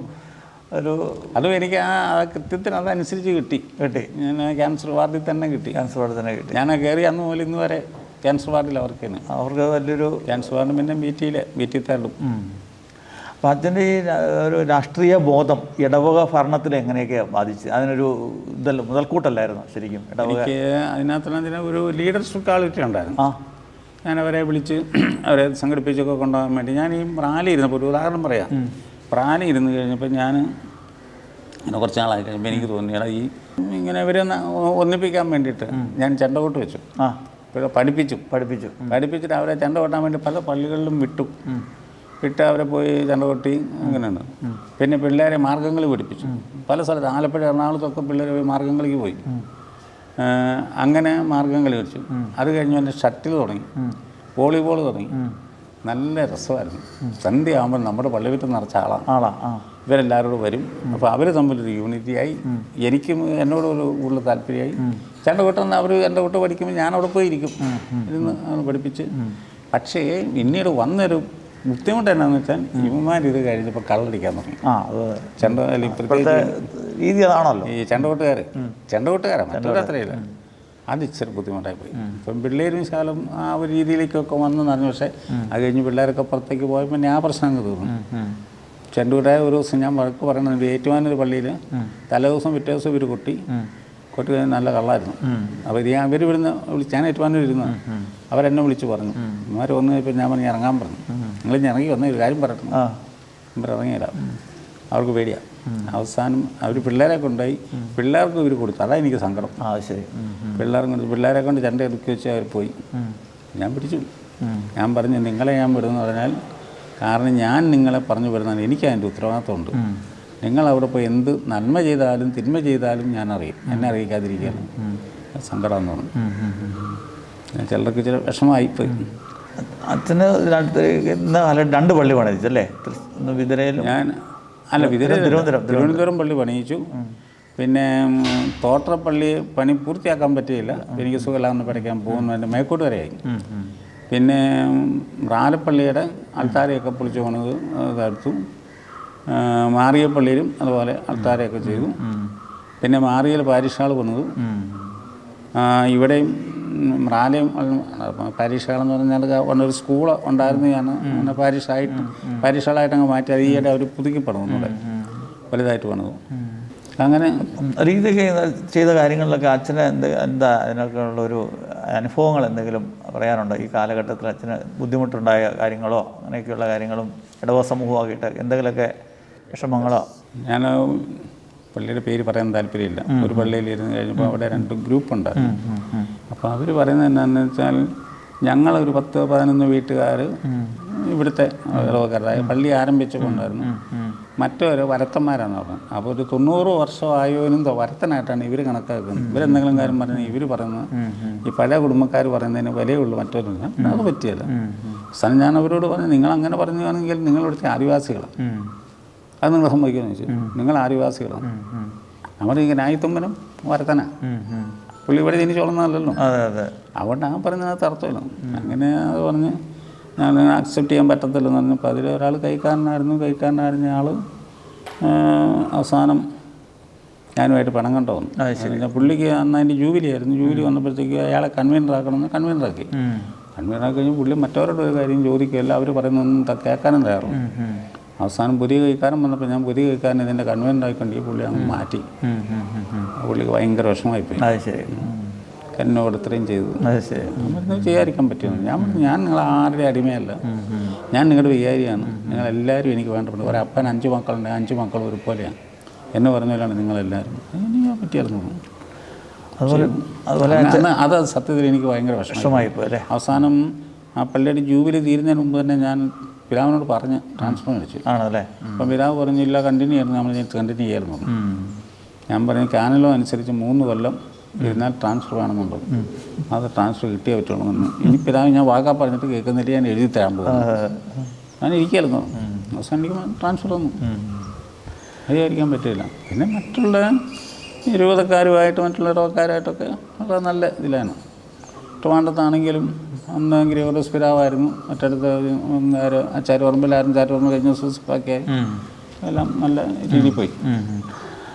ഒരു അതും എനിക്ക് ആ ആ കൃത്യത്തിന് അതനുസരിച്ച് കിട്ടി. കിട്ടി. ഞാൻ ക്യാൻസർ വാർഡിൽ തന്നെ കിട്ടി. ക്യാൻസർ വാർഡിൽ തന്നെ കിട്ടി. ഞാൻ കയറി അന്ന് മുതൽ ഇന്ന് വരെ ക്യാൻസർ വാർഡിൽ അവർക്കാണ്. അവർക്ക് വലിയൊരു ക്യാൻസർ വാർഡ് പിന്നെ ബി ടിയിൽ ബി ടി തേടും അപ്പം അച്ഛന്റെ ഈ ഒരു രാഷ്ട്രീയ ബോധം ഇടവക ഭരണത്തിൽ എങ്ങനെയൊക്കെ ബാധിച്ച് അതിനൊരു ഇതല്ല മുതൽക്കൂട്ടല്ലായിരുന്നു ശരിക്കും ഇടവക? എനിക്ക് അതിനകത്ത് അതിന് ഒരു ലീഡർഷിപ്പ് ക്വാളിറ്റി ഉണ്ടായിരുന്നു. ആ. ഞാൻ അവരെ വിളിച്ച് അവരെ സംഘടിപ്പിച്ചൊക്കെ കൊണ്ടുപോകാൻ വേണ്ടി ഞാൻ ഈ റാലി ഇരുന്നപ്പോൾ ഒരു ഉദാഹരണം പറയാം. റാലി ഇരുന്ന് കഴിഞ്ഞപ്പോൾ ഞാൻ അങ്ങനെ കുറച്ച് നാളായി കഴിയുമ്പോൾ എനിക്ക് തോന്നിയാൽ ഈ ഇങ്ങനെ ഇവരെ ഒന്നിപ്പിക്കാൻ വേണ്ടിയിട്ട് ഞാൻ ചെണ്ടകൊട്ട് വെച്ചു. ആ. ഇവരെ പഠിപ്പിച്ചു. പഠിപ്പിച്ചു. പഠിപ്പിച്ചിട്ട് അവരെ ചെണ്ട കൊട്ടാൻ വേണ്ടി പല പള്ളികളിലും വിട്ടു. വിട്ട് അവരെ പോയി ചെണ്ട കൊട്ടി അങ്ങനെയാണ് പിന്നെ പിള്ളേരെ മാർഗങ്ങൾ പഠിപ്പിച്ചു. പല സ്ഥലത്ത് ആലപ്പുഴ എറണാകുളത്തൊക്കെ പിള്ളേർ പോയി മാർഗങ്ങളിലേക്ക് പോയി. അങ്ങനെ മാർഗങ്ങൾ കളിച്ചു അത് കഴിഞ്ഞ് എന്റെ ഷട്ടിൽ തുടങ്ങി. വോളിബോൾ തുടങ്ങി. നല്ല രസമായിരുന്നു. സന്ധ്യ ആകുമ്പോൾ നമ്മുടെ പള്ളി വിട്ട് നിറച്ച ആളാണ് ആളാണ് ഇവരെല്ലാവരോടും വരും. അപ്പോൾ അവർ തമ്മിലൊരു യൂണിറ്റിയായി. എനിക്കും എന്നോടൊരു കൂടുതൽ താല്പര്യമായി. ചേട്ടൻ കൂട്ടുന്ന അവർ എന്റെ കൂട്ടം പഠിക്കുമ്പോൾ ഞാൻ അവിടെ പോയി ഇരിക്കും ഇരുന്ന് അവിടെ പഠിപ്പിച്ച്. പക്ഷേ പിന്നീട് വന്നൊരു ബുദ്ധിമുട്ട് എന്നാന്ന് വെച്ചാൽ ഇവന്മാർ ഇത് കഴിഞ്ഞപ്പോൾ കള്ളടിക്കാൻ തുടങ്ങി. ആ അത് ചെണ്ട രീതി അതാണല്ലോ. ഈ ചെണ്ടകൂട്ടുകാർ ചെണ്ടകൂട്ടുകാരാണ് മറ്റൊരു അത്രയില്ല. അത് ഇച്ചിരി ബുദ്ധിമുട്ടായി പോയി ഇപ്പം പിള്ളേരും ശാലം ആ ഒരു രീതിയിലേക്കൊക്കെ വന്നു നിറഞ്ഞു പക്ഷേ അത് കഴിഞ്ഞ് പിള്ളേരൊക്കെ പുറത്തേക്ക് പോയപ്പോൾ ഞാൻ പ്രശ്നം അങ്ങ് തീർന്നു ചെണ്ടുകൂട്ടായ ഒരു ദിവസം ഞാൻ വഴക്ക് പറയണത് ഏറ്റുമാനൊരു പള്ളിയിൽ തലേ ദിവസം പിറ്റേ ദിവസം ഒരു കൊട്ടി. കൊട്ടി കഴിഞ്ഞ് നല്ല കള്ളായിരുന്നു. അപ്പോൾ ഇത് ഞാൻ ഇവർ ഇവിടുന്ന് വിളിച്ച് ഞാൻ ഏറ്റുമാനൂർ ഇരുന്ന് അവരെന്നെ വിളിച്ച് പറഞ്ഞു. ഇമാർ വന്നു കഴിഞ്ഞപ്പോൾ ഞാൻ പറഞ്ഞു ഇറങ്ങാൻ പറഞ്ഞു. നിങ്ങൾ ഇറങ്ങി വന്ന ഒരു കാര്യം പറയട്ടെ. ആ. ഇവർ ഇറങ്ങിയില്ല അവർക്ക് പേടിയാണ് അവസാനം അവർ പിള്ളേരെ കൊണ്ടുപോയി പിള്ളേർക്ക് ഇവർ കൊടുത്തു. അതാണ് എനിക്ക് സങ്കടം. പിള്ളേർ ശരി. പിള്ളേരെ കൊണ്ട് പിള്ളേരെ കൊണ്ട് ചണ്ട ഒതുക്കി വെച്ച് അവർ പോയി. ഞാൻ പിടിച്ചു. ഞാൻ പറഞ്ഞു നിങ്ങളെ ഞാൻ വിടുന്നു പറഞ്ഞാൽ കാരണം ഞാൻ നിങ്ങളെ പറഞ്ഞു വരുന്നതാണ് എനിക്ക് അതിന്റെ ഉത്തരവാദിത്വമുണ്ട് നിങ്ങൾ അവിടെ പോയി എന്ത് നന്മ ചെയ്താലും തിന്മ ചെയ്താലും ഞാൻ അറിയും. എന്നെ അറിയിക്കാതിരിക്കുകയാണ്. സങ്കടം തോന്നുന്നു ചിലർക്ക് ചില വിഷമമായിപ്പോയി അച്ഛന് രണ്ട് പള്ളി പണിച്ചല്ലേ അല്ലേ വിതരയിലും ഞാൻ അല്ല വിതര തിരുവനന്തപുരം, തിരുവനന്തപുരം. പള്ളി പണിയിച്ചു. പിന്നെ തോട്ടപ്പള്ളി പണി പൂർത്തിയാക്കാൻ പറ്റിയില്ല. എനിക്ക് സുഖമില്ലാന്ന് പഠിക്കാൻ പോകുന്നു. എന്റെ മേക്കോട്ട് വരെയായി പിന്നെ റാലപ്പള്ളിയുടെ അൾത്താരയൊക്കെ പൊളിച്ചു പോണത് തടുത്തു. മാറിയ പള്ളിയിലും അതുപോലെ അൾത്താരയൊക്കെ ചെയ്തു. പിന്നെ മാറിയൽ പാരിഷാൾ ഹാൾ ആ, ഇവിടെയും ഉം, റാലയും എന്ന് പറഞ്ഞാൽ ഒരു സ്കൂൾ ഉണ്ടായിരുന്നു ഞാൻ അങ്ങനെ പാരിഷ് ഹാളായിട്ട് അങ്ങ് മാറ്റി അത് ഈയിടെ അവർ പുതുക്കി പണിതു വലുതായിട്ട് വന്നത് അങ്ങനെ രീതി ചെയ്ത ചെയ്ത കാര്യങ്ങളിലൊക്കെ അച്ഛന് എന്ത് എന്താ അതിനൊക്കെയുള്ള ഒരു അനുഭവങ്ങൾ എന്തെങ്കിലും പറയാനുണ്ടോ? ഈ കാലഘട്ടത്തിൽ അച്ഛന് ബുദ്ധിമുട്ടുണ്ടായ കാര്യങ്ങളോ അങ്ങനെയൊക്കെയുള്ള കാര്യങ്ങളും ഇടവ സമൂഹമാക്കിയിട്ട് എന്തെങ്കിലുമൊക്കെ വിഷമങ്ങളോ? ഞാൻ പള്ളിയുടെ പേര് പറയാൻ താല്പര്യമില്ല. ഒരു പള്ളിയിൽ ഇരുന്ന് കഴിഞ്ഞപ്പോൾ അവിടെ രണ്ട് ഗ്രൂപ്പ് ഉണ്ടായിരുന്നു. അപ്പോൾ അവർ പറയുന്നത് എന്താണെന്ന് വെച്ചാൽ ഞങ്ങളൊരു പത്ത് പതിനൊന്ന് വീട്ടുകാർ ഇവിടുത്തെ ഇളവക്കാരായ പള്ളി ആരംഭിച്ചുകൊണ്ടായിരുന്നു. മറ്റൊരു വരത്തന്മാരാണ് പറഞ്ഞത് അപ്പോൾ ഒരു തൊണ്ണൂറ് വർഷമായവനും ത- വരത്തനായിട്ടാണ് ഇവർ കണക്കാക്കുന്നത്. ഇവരെന്തെങ്കിലും കാര്യം പറഞ്ഞാൽ ഇവർ പറയുന്നത് ഈ പഴയ കുടുംബക്കാർ പറയുന്നതിന് വിലയുള്ളൂ മറ്റൊരു അത് പറ്റിയല്ല. അവസാനം ഞാൻ അവരോട് പറഞ്ഞു നിങ്ങൾ അങ്ങനെ പറഞ്ഞാണെങ്കിൽ നിങ്ങൾ ഇവിടുത്തെ ആദിവാസികളാണ് അത് നിങ്ങൾ സമ്മതിക്കുമെന്ന് ചോദിച്ചു. നിങ്ങൾ ആദിവാസികളാണ്. നമ്മുടെ ഈ നായിത്തൊമ്പനും വരത്തന. പുള്ളി ഇവിടെ ജനിച്ചു വളർന്നതല്ലല്ലോ. അതെ അതെ. അതുകൊണ്ട് ആ പറയുന്നതിനകത്ത് അർത്ഥമില്ല. അങ്ങനെ അത് പറഞ്ഞ് ഞാൻ അക്സെപ്റ്റ് ചെയ്യാൻ പറ്റത്തില്ലെന്ന് പറഞ്ഞപ്പോൾ അതിൽ ഒരാൾ കൈക്കാരനായിരുന്നു കൈക്കാരനായിരുന്ന ആൾ അവസാനം ഞാനുമായിട്ട് പണം കണ്ടു വന്നു പുള്ളിക്ക് അന്ന് അതിന്റെ ജൂബിലി ആയിരുന്നു. ജൂബിലി വന്നപ്പോഴത്തേക്ക് അയാളെ കൺവീനർ ആക്കണമെന്ന് കൺവീനർ ആക്കി. കൺവീനർ ആക്കി കഴിഞ്ഞാൽ പുള്ളി മറ്റവരുടെ ഒരു കാര്യം ചോദിക്കുകയല്ല. അവർ പറയുന്നൊന്നും കേൾക്കാനും തയ്യാറും അവസാനം പുതിയ കൈക്കാരൻ വന്നപ്പോൾ ഞാൻ പുതിയ കൈക്കാരൻ ഇതിന്റെ കൺവീനർ ആയിക്കൊണ്ട് ഈ പുള്ളി അങ്ങ് മാറ്റി. പുള്ളിക്ക് ഭയങ്കര വിഷമമായിപ്പോയി. അത് ശരി. എന്നോട് ഇത്രയും ചെയ്തു. ചെയ്യാതിരിക്കാൻ പറ്റുമെന്ന്. ഞാൻ ഞാൻ നിങ്ങൾ ആരുടെ അടിമയല്ല. ഞാൻ നിങ്ങളുടെ വികാരിയാണ്. നിങ്ങളെല്ലാവരും എനിക്ക് വേണ്ടപ്പെട്ടു. ഒരു അപ്പൻ അഞ്ച് മക്കളുണ്ട്. അഞ്ച് മക്കൾ ഒരുപോലെയാണ്. എന്ന് പറഞ്ഞാലാണ് നിങ്ങളെല്ലാവരും. എനിക്ക് പറ്റിയായിരുന്നു അതുപോലെ അതുപോലെ അത് സത്യത്തിൽ എനിക്ക് ഭയങ്കര വിഷമമായി. അവസാനം ആ പള്ളിയുടെ ജൂബിലി തീരുന്നതിന് മുമ്പ് തന്നെ ഞാൻ പിതാവിനോട് പറഞ്ഞ് ട്രാൻസ്ഫർ മേടിച്ചു. ആണല്ലേ? അപ്പം പിതാവ് പറഞ്ഞില്ല കണ്ടിന്യൂ ആയിരുന്നു നമ്മൾ ഞാൻ കണ്ടിന്യൂ ചെയ്യായിരുന്നു ഞാൻ പറഞ്ഞു കാനലോ അനുസരിച്ച് മൂന്ന് കൊല്ലം ഇരുന്നാൽ ട്രാൻസ്ഫർ വേണമെന്നുണ്ട്. അത് ട്രാൻസ്ഫർ കിട്ടിയേ പറ്റുള്ളൂ എന്ന്. ഇനി പിതാവ് ഞാൻ വാക്കാ പറഞ്ഞിട്ട് കേൾക്കുന്നില്ല ഞാൻ എഴുതി തരാൻ പോകുന്നു ഞാൻ ഇരിക്കായിരുന്നു. അവസാനം എനിക്ക് ട്രാൻസ്ഫർ വന്നു. അത് വിചാരിക്കാൻ പറ്റില്ല പിന്നെ മറ്റുള്ള ഇരുപതക്കാരുമായിട്ട് മറ്റുള്ള ഇടവക്കാരായിട്ടൊക്കെ വളരെ നല്ല ഇതിലാണ്. ട്രിവാൻഡത്താണെങ്കിലും അന്ന് ഗ്രിഗോറസ് പിതാവായിരുന്നു. മറ്റടുത്ത് ചാരുപറമ്പിലായിരുന്നു ചാരുപറമ്പ് കഴിഞ്ഞ ദിവസം സ്പാക്കിയായി എല്ലാം നല്ല രീതിയിൽ പോയി.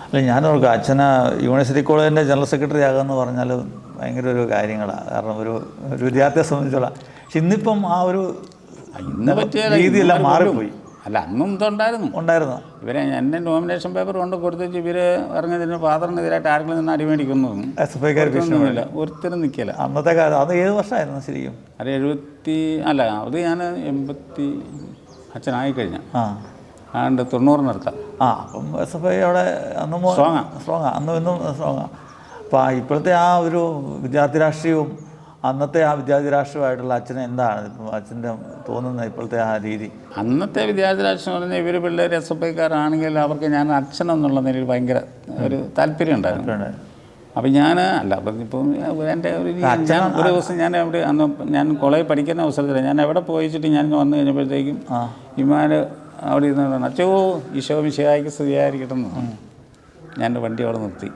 അല്ല ഞാൻ ഓർക്കുക അച്ഛന യൂണിവേഴ്സിറ്റി കോളേജിന്റെ ജനറൽ സെക്രട്ടറി ആകുമെന്ന് പറഞ്ഞാൽ ഭയങ്കര ഒരു കാര്യങ്ങളാണ്. കാരണം ഒരു ഒരു വിദ്യാർത്ഥിയെ സംബന്ധിച്ചുള്ള പക്ഷെ ഇന്നിപ്പം ആ ഒരു രീതിയെല്ലാം മാറിപ്പോയി. അല്ല അന്നും ഇതുണ്ടായിരുന്നു. ഉണ്ടായിരുന്നു. ഇവരെ എന്റെ നോമിനേഷൻ പേപ്പർ കൊണ്ട് കൊടുത്തിട്ട് ഇവർ പറഞ്ഞതിന് ഫാദറിനെതിരായിട്ട് ആരെങ്കിലും നിന്ന് അടിമേടിക്കുന്നു എസ് എഫ് ഐക്കാർ ഒന്നുമില്ല. ഒരുത്തരും നിൽക്കില്ല. അന്നത്തെ കാലം അത് ഏത് വർഷമായിരുന്നു ശരിക്കും? അത് എഴുപത്തി അല്ല അത് ഞാൻ എൺപത്തി അച്ഛനായി കഴിഞ്ഞ ആ. ആണ്ട് തൊണ്ണൂറിനടുത്താണ് ആ അപ്പം എസ് എഫ് ഐ അവിടെ അന്നും സ്ട്രോങ്ങാണ് ആ. സ്ട്രോങ് അന്നും ഇന്നും സ്ട്രോങ് അപ്പോൾ ആ ഇപ്പോഴത്തെ ആ ഒരു വിദ്യാർത്ഥി രാഷ്ട്രീയവും അന്നത്തെ ആ വിദ്യാർത്ഥി രാഷ്ട്രീയമായിട്ടുള്ള അച്ഛന് എന്താണ്? അച്ഛന്റെ തോന്നുന്ന ഇപ്പോഴത്തെ ആ രീതി? അന്നത്തെ വിദ്യാർത്ഥി രാഷ്ട്രം പറഞ്ഞാൽ ഇവർ പിള്ളേർ എസ് എഫ് ഐക്കാരാണെങ്കിൽ അവർക്ക് ഞാൻ അച്ഛൻ എന്നുള്ള നിലയിൽ ഭയങ്കര ഒരു താല്പര്യം ഉണ്ടായിരുന്നു. അപ്പം ഞാൻ അല്ല അപ്പം ഇപ്പം എന്റെ ഒരു ഞാൻ ഒരു ദിവസം ഞാൻ അവിടെ അന്ന് ഞാൻ കോളേജ് പഠിക്കുന്ന അവസരത്തിൽ ഞാൻ എവിടെ പോയിച്ചിട്ട് ഞാൻ വന്നു കഴിഞ്ഞപ്പോഴത്തേക്കും ഇമാൻ അവിടെ ഇരുന്ന് പറഞ്ഞു, അച്ചോ ഈശോ മിശിഹായിക്ക് സ്തുതിയായിരിക്കട്ടെ എന്ന് ഞാൻ വണ്ടി അവിടെ നിർത്തി.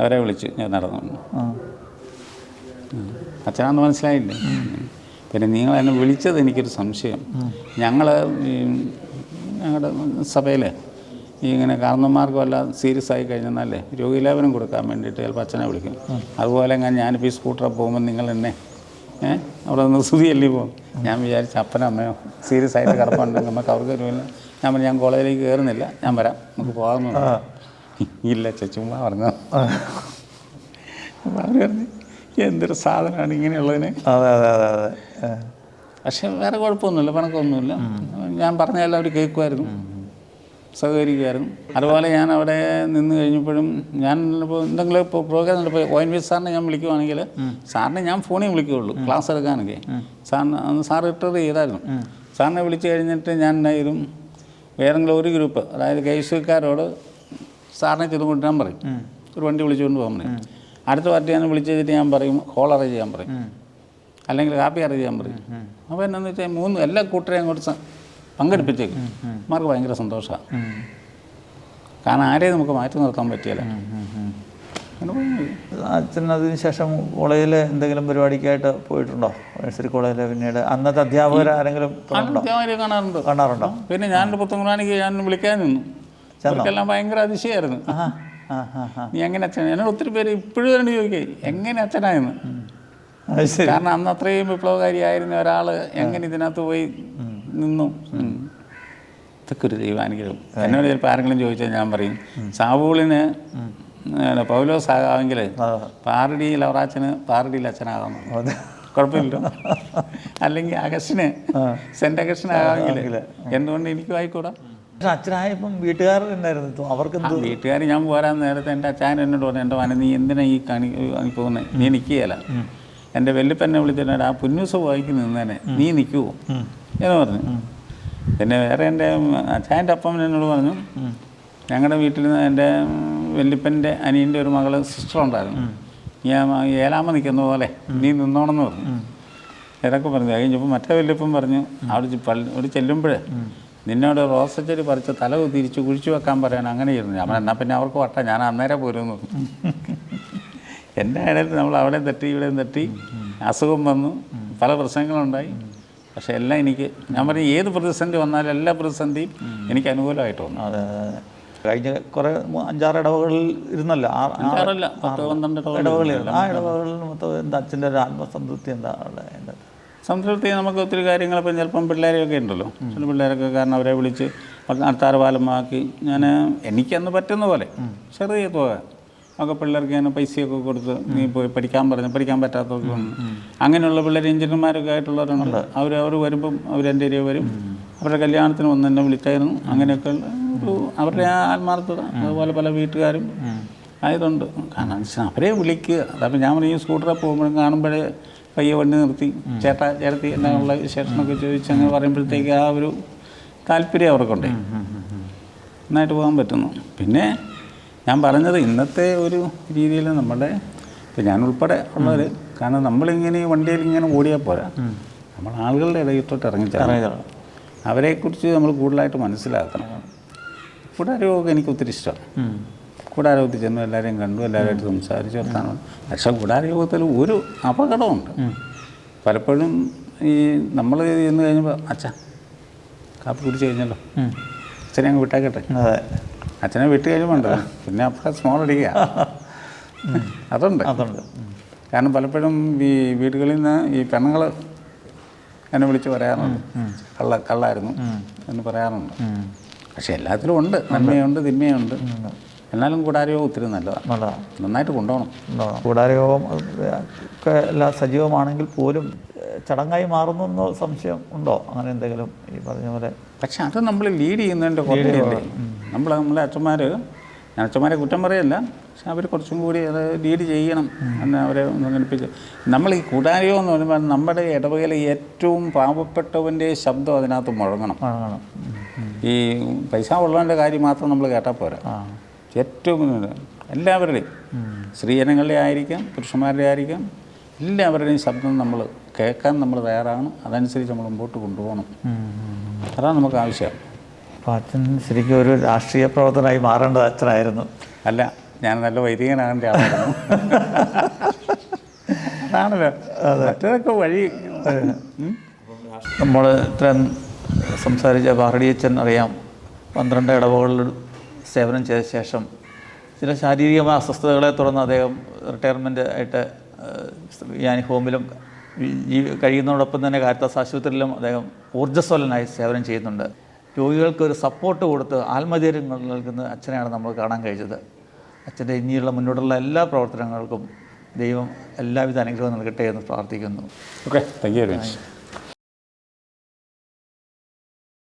അവരെ വിളിച്ച് ഞാൻ നടന്നു. അച്ഛനാന്ന് മനസ്സിലായില്ലേ? പിന്നെ നിങ്ങൾ എന്നെ വിളിച്ചത് എനിക്കൊരു സംശയം. ഞങ്ങൾ ഞങ്ങളുടെ സഭയിൽ ഈ ഇങ്ങനെ കാരണന്മാർക്ക് വല്ല സീരിയസ് ആയി കഴിഞ്ഞാലേ രോഗിലേപനം കൊടുക്കാൻ വേണ്ടിയിട്ട് ചിലപ്പോൾ അച്ഛനെ വിളിക്കും. അതുപോലെ ഞാൻ ഞാനിപ്പോൾ ഈ സ്കൂട്ടറിൽ പോകുമ്പോൾ നിങ്ങൾ എന്നെ ഏഹ് അവിടെ നിന്ന് സ്തുതിയല്ലേ പോകും ഞാൻ വിചാരിച്ച അപ്പനും അമ്മയോ സീരിയസ് ആയിട്ട് കിടപ്പുണ്ടെങ്കിൽ നമുക്ക് അവർക്ക് ഒരു ഞാൻ പറഞ്ഞു ഞാൻ കോളേജിലേക്ക് കയറുന്നില്ല ഞാൻ വരാം നമുക്ക് പോകാമെന്ന് ഇല്ല ചുമ്മാ പറഞ്ഞു അവർ പറഞ്ഞു. എന്തൊരു സാധനമാണ് ഇങ്ങനെയുള്ളതിന്? അതെ അതെ അതെ അതെ. പക്ഷെ വേറെ കുഴപ്പമൊന്നുമില്ല പണക്കൊന്നുമില്ല ഞാൻ പറഞ്ഞതെല്ലാം അവർ കേൾക്കുമായിരുന്നു സഹകരിക്കുമായിരുന്നു. അതുപോലെ ഞാൻ അവിടെ നിന്ന് കഴിഞ്ഞപ്പോഴും ഞാൻ ഇപ്പോൾ എന്തെങ്കിലും ഇപ്പോൾ പ്രോഗ്രാം ഇപ്പോൾ ഒ എൻ വി സാറിനെ ഞാൻ വിളിക്കുവാണെങ്കിൽ സാറിനെ ഞാൻ ഫോണിൽ വിളിക്കുകയുള്ളൂ ക്ലാസ് എടുക്കാനൊക്കെ. സാറിന് അന്ന് സാർ റിട്ടയർ ചെയ്തായിരുന്നു. സാറിനെ വിളിച്ചു കഴിഞ്ഞിട്ട് ഞാൻ ഇതും വേറെങ്കിലും ഒരു ഗ്രൂപ്പ് അതായത് കേസുകാരോട് സാറിനെ ചെന്ന് കൊണ്ടുവരാൻ പറയും. ഒരു വണ്ടി വിളിച്ചുകൊണ്ട് പോകാൻ പറയും. അടുത്ത പാർട്ടി ഞാൻ വിളിച്ച് ചെയ്തിട്ട് ഞാൻ പറയും ഹോൾ അറേഞ്ച് ചെയ്യാൻ പറയും. അല്ലെങ്കിൽ കാപ്പി അറേഞ്ച് ചെയ്യാൻ പറയും. അപ്പോൾ എന്നാന്ന് വെച്ചാൽ മൂന്ന് എല്ലാ കൂട്ടരെയും അങ്ങോട്ട് പങ്കെടുപ്പിച്ചേക്കും. മാർക്ക് ഭയങ്കര സന്തോഷമാണ് കാരണം ആരെയും നമുക്ക് മാറ്റി നിർത്താൻ പറ്റിയല്ല. അച്ഛൻ അതിന് ശേഷം കോളേജിൽ എന്തെങ്കിലും പരിപാടിക്കായിട്ട് പോയിട്ടുണ്ടോ? നഴ്സറി കോളേജിൽ പിന്നീട് അന്നത്തെ അധ്യാപകർ ആരെങ്കിലും കാണാറുണ്ട്. കാണാറുണ്ടോ? പിന്നെ ഞാൻ പുത്തങ്കുറാണിക്ക് ഞാൻ വിളിക്കാൻ നിന്നു. അവർക്കെല്ലാം ഭയങ്കര അതിശയമായിരുന്നു. നീ എങ്ങനെ അച്ഛൻ എന്നോട് ഒത്തിരി പേര് ഇപ്പോഴും എന്നോട് ചോദിക്കേ എങ്ങനെ അച്ഛനായെന്ന്? കാരണം അന്ന് അത്രയും വിപ്ലവകാരിയായിരുന്ന ഒരാൾ എങ്ങനെ ഇതിനകത്ത് പോയി നിന്നു. ഇതൊക്കെ ഒരു ദൈവാനുഗ്രഹം. എന്നോട് ചിലപ്പോൾ ആരെങ്കിലും ചോദിച്ചാൽ ഞാൻ പറയും സാവൂളിന് ഏഹ്, പൗലോസ് ആകാമെങ്കിൽ പാറടിയിൽ അവറാച്ചന് പാറടിയിൽ അച്ഛനാകാം. കുഴപ്പമില്ലല്ലോ. അല്ലെങ്കിൽ അഗസ്റ്റിന് സെന്റ് അഗസ്റ്റിന് ആകാമെങ്കിൽ എന്തുകൊണ്ട് എനിക്കും ആയിക്കൂടാ? പക്ഷെ അച്ഛനായപ്പം വീട്ടുകാർ ഉണ്ടായിരുന്നു അവർക്ക് വീട്ടുകാർ ഞാൻ പോരാൻ നേരത്തെ എന്റെ അച്ഛൻ എന്നോട് പറഞ്ഞു എന്റെ മന നീ എന്തിനാ ഈ കണി പോകുന്നത് നീ നിൽക്കുകയല്ല എന്റെ വെല്ലുപ്പന്നെ വിളിച്ചിട്ട് ആ പുന്നൂസ് വായിക്ക് നിന്നേനെ. നീ നിൽക്കുമോ എന്ന് പറഞ്ഞു. പിന്നെ വേറെ എന്റെ അച്ഛന്റെ അപ്പം എന്നോട് പറഞ്ഞു ഞങ്ങളുടെ വീട്ടിൽ നിന്ന് എന്റെ വെല്ലുപ്പന്റെ അനിയന്റെ ഒരു മകൾ സിസ്റ്റർ ഉണ്ടായിരുന്നു. ഞാൻ ഏലാമ നിൽക്കുന്ന പോലെ നീ നിന്നോണമെന്ന് പറഞ്ഞു. ഇതൊക്കെ പറഞ്ഞു. കഴിഞ്ഞപ്പോൾ മറ്റേ വെല്ലുപ്പം പറഞ്ഞു അവിടെ പള്ളി അവിടെ ചെല്ലുമ്പോഴേ നിന്നോട് റോസച്ചെടി പറിച്ച് തല തിരിച്ച് കുഴിച്ചു വെക്കാൻ പറയാൻ അങ്ങനെ ഇരുന്നു ഞാൻ എന്നാൽ എന്നാ പിന്നെ അവർക്ക് വട്ട ഞാൻ അന്നേരം പോരുന്നു. എന്റെ ഇടയിൽ നമ്മൾ അവിടെയും തട്ടി ഇവിടെയും തട്ടി അസുഖം വന്നു. പല പ്രശ്നങ്ങളുണ്ടായി. പക്ഷേ എല്ലാം എനിക്ക് ഞാൻ പറഞ്ഞു ഏത് പ്രതിസന്ധി വന്നാലും എല്ലാ പ്രതിസന്ധിയും എനിക്ക് അനുകൂലമായിട്ട് വന്നു. അതെ. കഴിഞ്ഞ കുറേ അഞ്ചാറ് ഇടവകളിൽ ഇരുന്നല്ല ഇടവകളിൽ ആ ഇടവകളിൽ മൊത്തം എന്താ അച്ഛന്റെ ഒരു ആത്മസംതൃപ്തി എന്താ അവിടെ? എന്താ സംതൃപ്തി നമുക്ക് ഒത്തിരി കാര്യങ്ങൾ ഇപ്പം ചിലപ്പം പിള്ളേരെയൊക്കെ ഉണ്ടല്ലോ. ചില പിള്ളേരൊക്കെ കാരണം അവരെ വിളിച്ച് അർത്താറ് പാലമാക്കി ഞാൻ എനിക്കന്ന് പറ്റുന്ന പോലെ ചെറിയ തുക. ഒക്കെ പിള്ളേർക്ക് ഞാൻ പൈസയൊക്കെ കൊടുത്ത് നീ പോയി പഠിക്കാൻ പറഞ്ഞു പഠിക്കാൻ പറ്റാത്തവർക്ക് അങ്ങനെയുള്ള പിള്ളേർ എഞ്ചിനീയർമാരൊക്കെ ആയിട്ടുള്ളവരുണ്ട്. അവർ അവർ വരുമ്പം അവരെന്റെ ഏരിയ വരും. അവരുടെ കല്യാണത്തിന് ഒന്ന് എന്നെ വിളിച്ചായിരുന്നു. അങ്ങനെയൊക്കെ ഒരു അവരുടെ ആ ആത്മാർത്ഥത. അതുപോലെ പല വീട്ടുകാരും ആയതുണ്ട് കാരണം അവരെ വിളിക്കുക അതപ്പോൾ ഞാൻ ഈ സ്കൂട്ടറിൽ പോകുമ്പോഴും കാണുമ്പോഴേ പയ്യെ വണ്ടി നിർത്തി. ചേട്ട ചേട്ടത്തി എന്നുള്ള വിശേഷമൊക്കെ ചോദിച്ച് അങ്ങനെ പറയുമ്പോഴത്തേക്ക് ആ ഒരു താല്പര്യം അവർക്കുണ്ട്. നന്നായിട്ട് പോകാൻ പറ്റുന്നു. പിന്നെ ഞാൻ പറഞ്ഞത് ഇന്നത്തെ ഒരു രീതിയിൽ നമ്മുടെ ഇപ്പം ഞാൻ ഉൾപ്പെടെ ഉള്ളവർ കാരണം നമ്മളിങ്ങനെ ഈ വണ്ടിയിൽ ഇങ്ങനെ ഓടിയാൽ പോരാ. നമ്മൾ ആളുകളുടെ ഇടയിലോട്ട് ഇറങ്ങിച്ചാൽ അവരെക്കുറിച്ച് നമ്മൾ കൂടുതലായിട്ട് മനസ്സിലാക്കണം. ഇവിടെ ഒരു എനിക്ക് ഒത്തിരി ഇഷ്ടമാണ്. കൂടാരോഗത്തിൽ ചെന്നു എല്ലാവരെയും കണ്ടു എല്ലാവരുമായിട്ട് സംസാരിച്ചു വർത്താനം. പക്ഷേ കൂടാരയോഗത്തിൽ ഒരു അപകടമുണ്ട്. പലപ്പോഴും ഈ നമ്മൾ ചെന്ന് കഴിഞ്ഞപ്പോൾ അച്ഛ കാപ്പി കുടിച്ച് കഴിഞ്ഞല്ലോ. അച്ഛനെ അങ്ങ് വിട്ടേക്കട്ടെ. അതെ. അച്ഛനെ വിട്ട് കഴിയുമ്പോണ്ടല്ലോ പിന്നെ അപ്പം സ്മോൾ അടിക്കുക. അതുണ്ട്. അതുണ്ട്. കാരണം പലപ്പോഴും ഈ വീടുകളിൽ നിന്ന് ഈ പെണ്ണുങ്ങൾ എന്നെ വിളിച്ച് പറയാറുണ്ട്. കള്ള കള്ളായിരുന്നു എന്ന് പറയാറുണ്ട്. പക്ഷെ എല്ലാത്തിലും ഉണ്ട്. നന്മയുണ്ട് തിന്മയുണ്ട്. എന്നാലും കൂടാരയോഗം ഒത്തിരി നല്ലതാണ്. നല്ലതാണ്. നന്നായിട്ട് കൊണ്ടുപോകണം. കൂടാരയോഗം ഒക്കെ എല്ലാം സജീവമാണെങ്കിൽ പോലും ചടങ്ങായി മാറുന്നു എന്നോ സംശയം ഉണ്ടോ? അങ്ങനെ എന്തെങ്കിലും ഈ പറഞ്ഞ പോലെ? പക്ഷെ അത് നമ്മൾ ലീഡ് ചെയ്യുന്നതിന്റെ കുറവില്ലേ നമ്മൾ നമ്മളെ അച്ഛന്മാർ ഞാൻ അച്ഛന്മാരെ കുറ്റം പറയല്ല പക്ഷെ അവർ കുറച്ചും കൂടി അത് ലീഡ് ചെയ്യണം എന്ന് അവരെ സംഘടിപ്പിച്ച് നമ്മൾ ഈ കൂടാരയോ എന്ന് പറയുമ്പോൾ നമ്മുടെ ഇടവകയിലെ ഏറ്റവും പാവപ്പെട്ടവന്റെ ശബ്ദം അതിനകത്ത് മുഴങ്ങണം. ഈ പൈസ ഉള്ളവന്റെ കാര്യം മാത്രം നമ്മൾ കേട്ടാൽ പോരാ. ഏറ്റവും എല്ലാവരുടെയും സ്ത്രീജനങ്ങളുടെ ആയിരിക്കാം പുരുഷന്മാരുടെ ആയിരിക്കാം എല്ലാവരുടെയും ശബ്ദം നമ്മൾ കേൾക്കാൻ നമ്മൾ തയ്യാറാണ്. അതനുസരിച്ച് നമ്മൾ മുമ്പോട്ട് കൊണ്ടുപോകണം. അതാണ് നമുക്ക് ആവശ്യം. അപ്പോൾ അച്ഛൻ ശരിക്കും ഒരു രാഷ്ട്രീയ പ്രവർത്തനമായി മാറേണ്ടത് അച്ഛനായിരുന്നു. അല്ല ഞാൻ നല്ല വൈദികനാകേണ്ട ആളായിരുന്നു. അതാണല്ലോ. മറ്റേതൊക്കെ വഴി. നമ്മൾ ഇത്രയും സംസാരിച്ച ബാറടിയച്ചൻ അറിയാം. പന്ത്രണ്ട് ഇടവകളിൽ സേവനം ചെയ്ത ശേഷം ചില ശാരീരികമായ അസ്വസ്ഥതകളെ തുടർന്ന് അദ്ദേഹം റിട്ടയർമെന്റ് ആയിട്ട് ഞാൻ ഹോമിലും ജീവി കഴിയുന്നതോടൊപ്പം തന്നെ കാരിത്താസ് ആശുപത്രിയിലും അദ്ദേഹം ഊർജസ്വലനായി സേവനം ചെയ്യുന്നുണ്ട്. രോഗികൾക്ക് ഒരു സപ്പോർട്ട് കൊടുത്ത് ആത്മധൈര്യം നൽകുന്ന അച്ഛനെയാണ് നമ്മൾ കാണാൻ കഴിച്ചത് അച്ഛന്റെ ഇനിയുള്ള മുന്നോട്ടുള്ള എല്ലാ പ്രവർത്തനങ്ങൾക്കും ദൈവം എല്ലാവിധ അനുഗ്രഹം നൽകട്ടെ എന്ന് പ്രാർത്ഥിക്കുന്നു. Okay thank you very much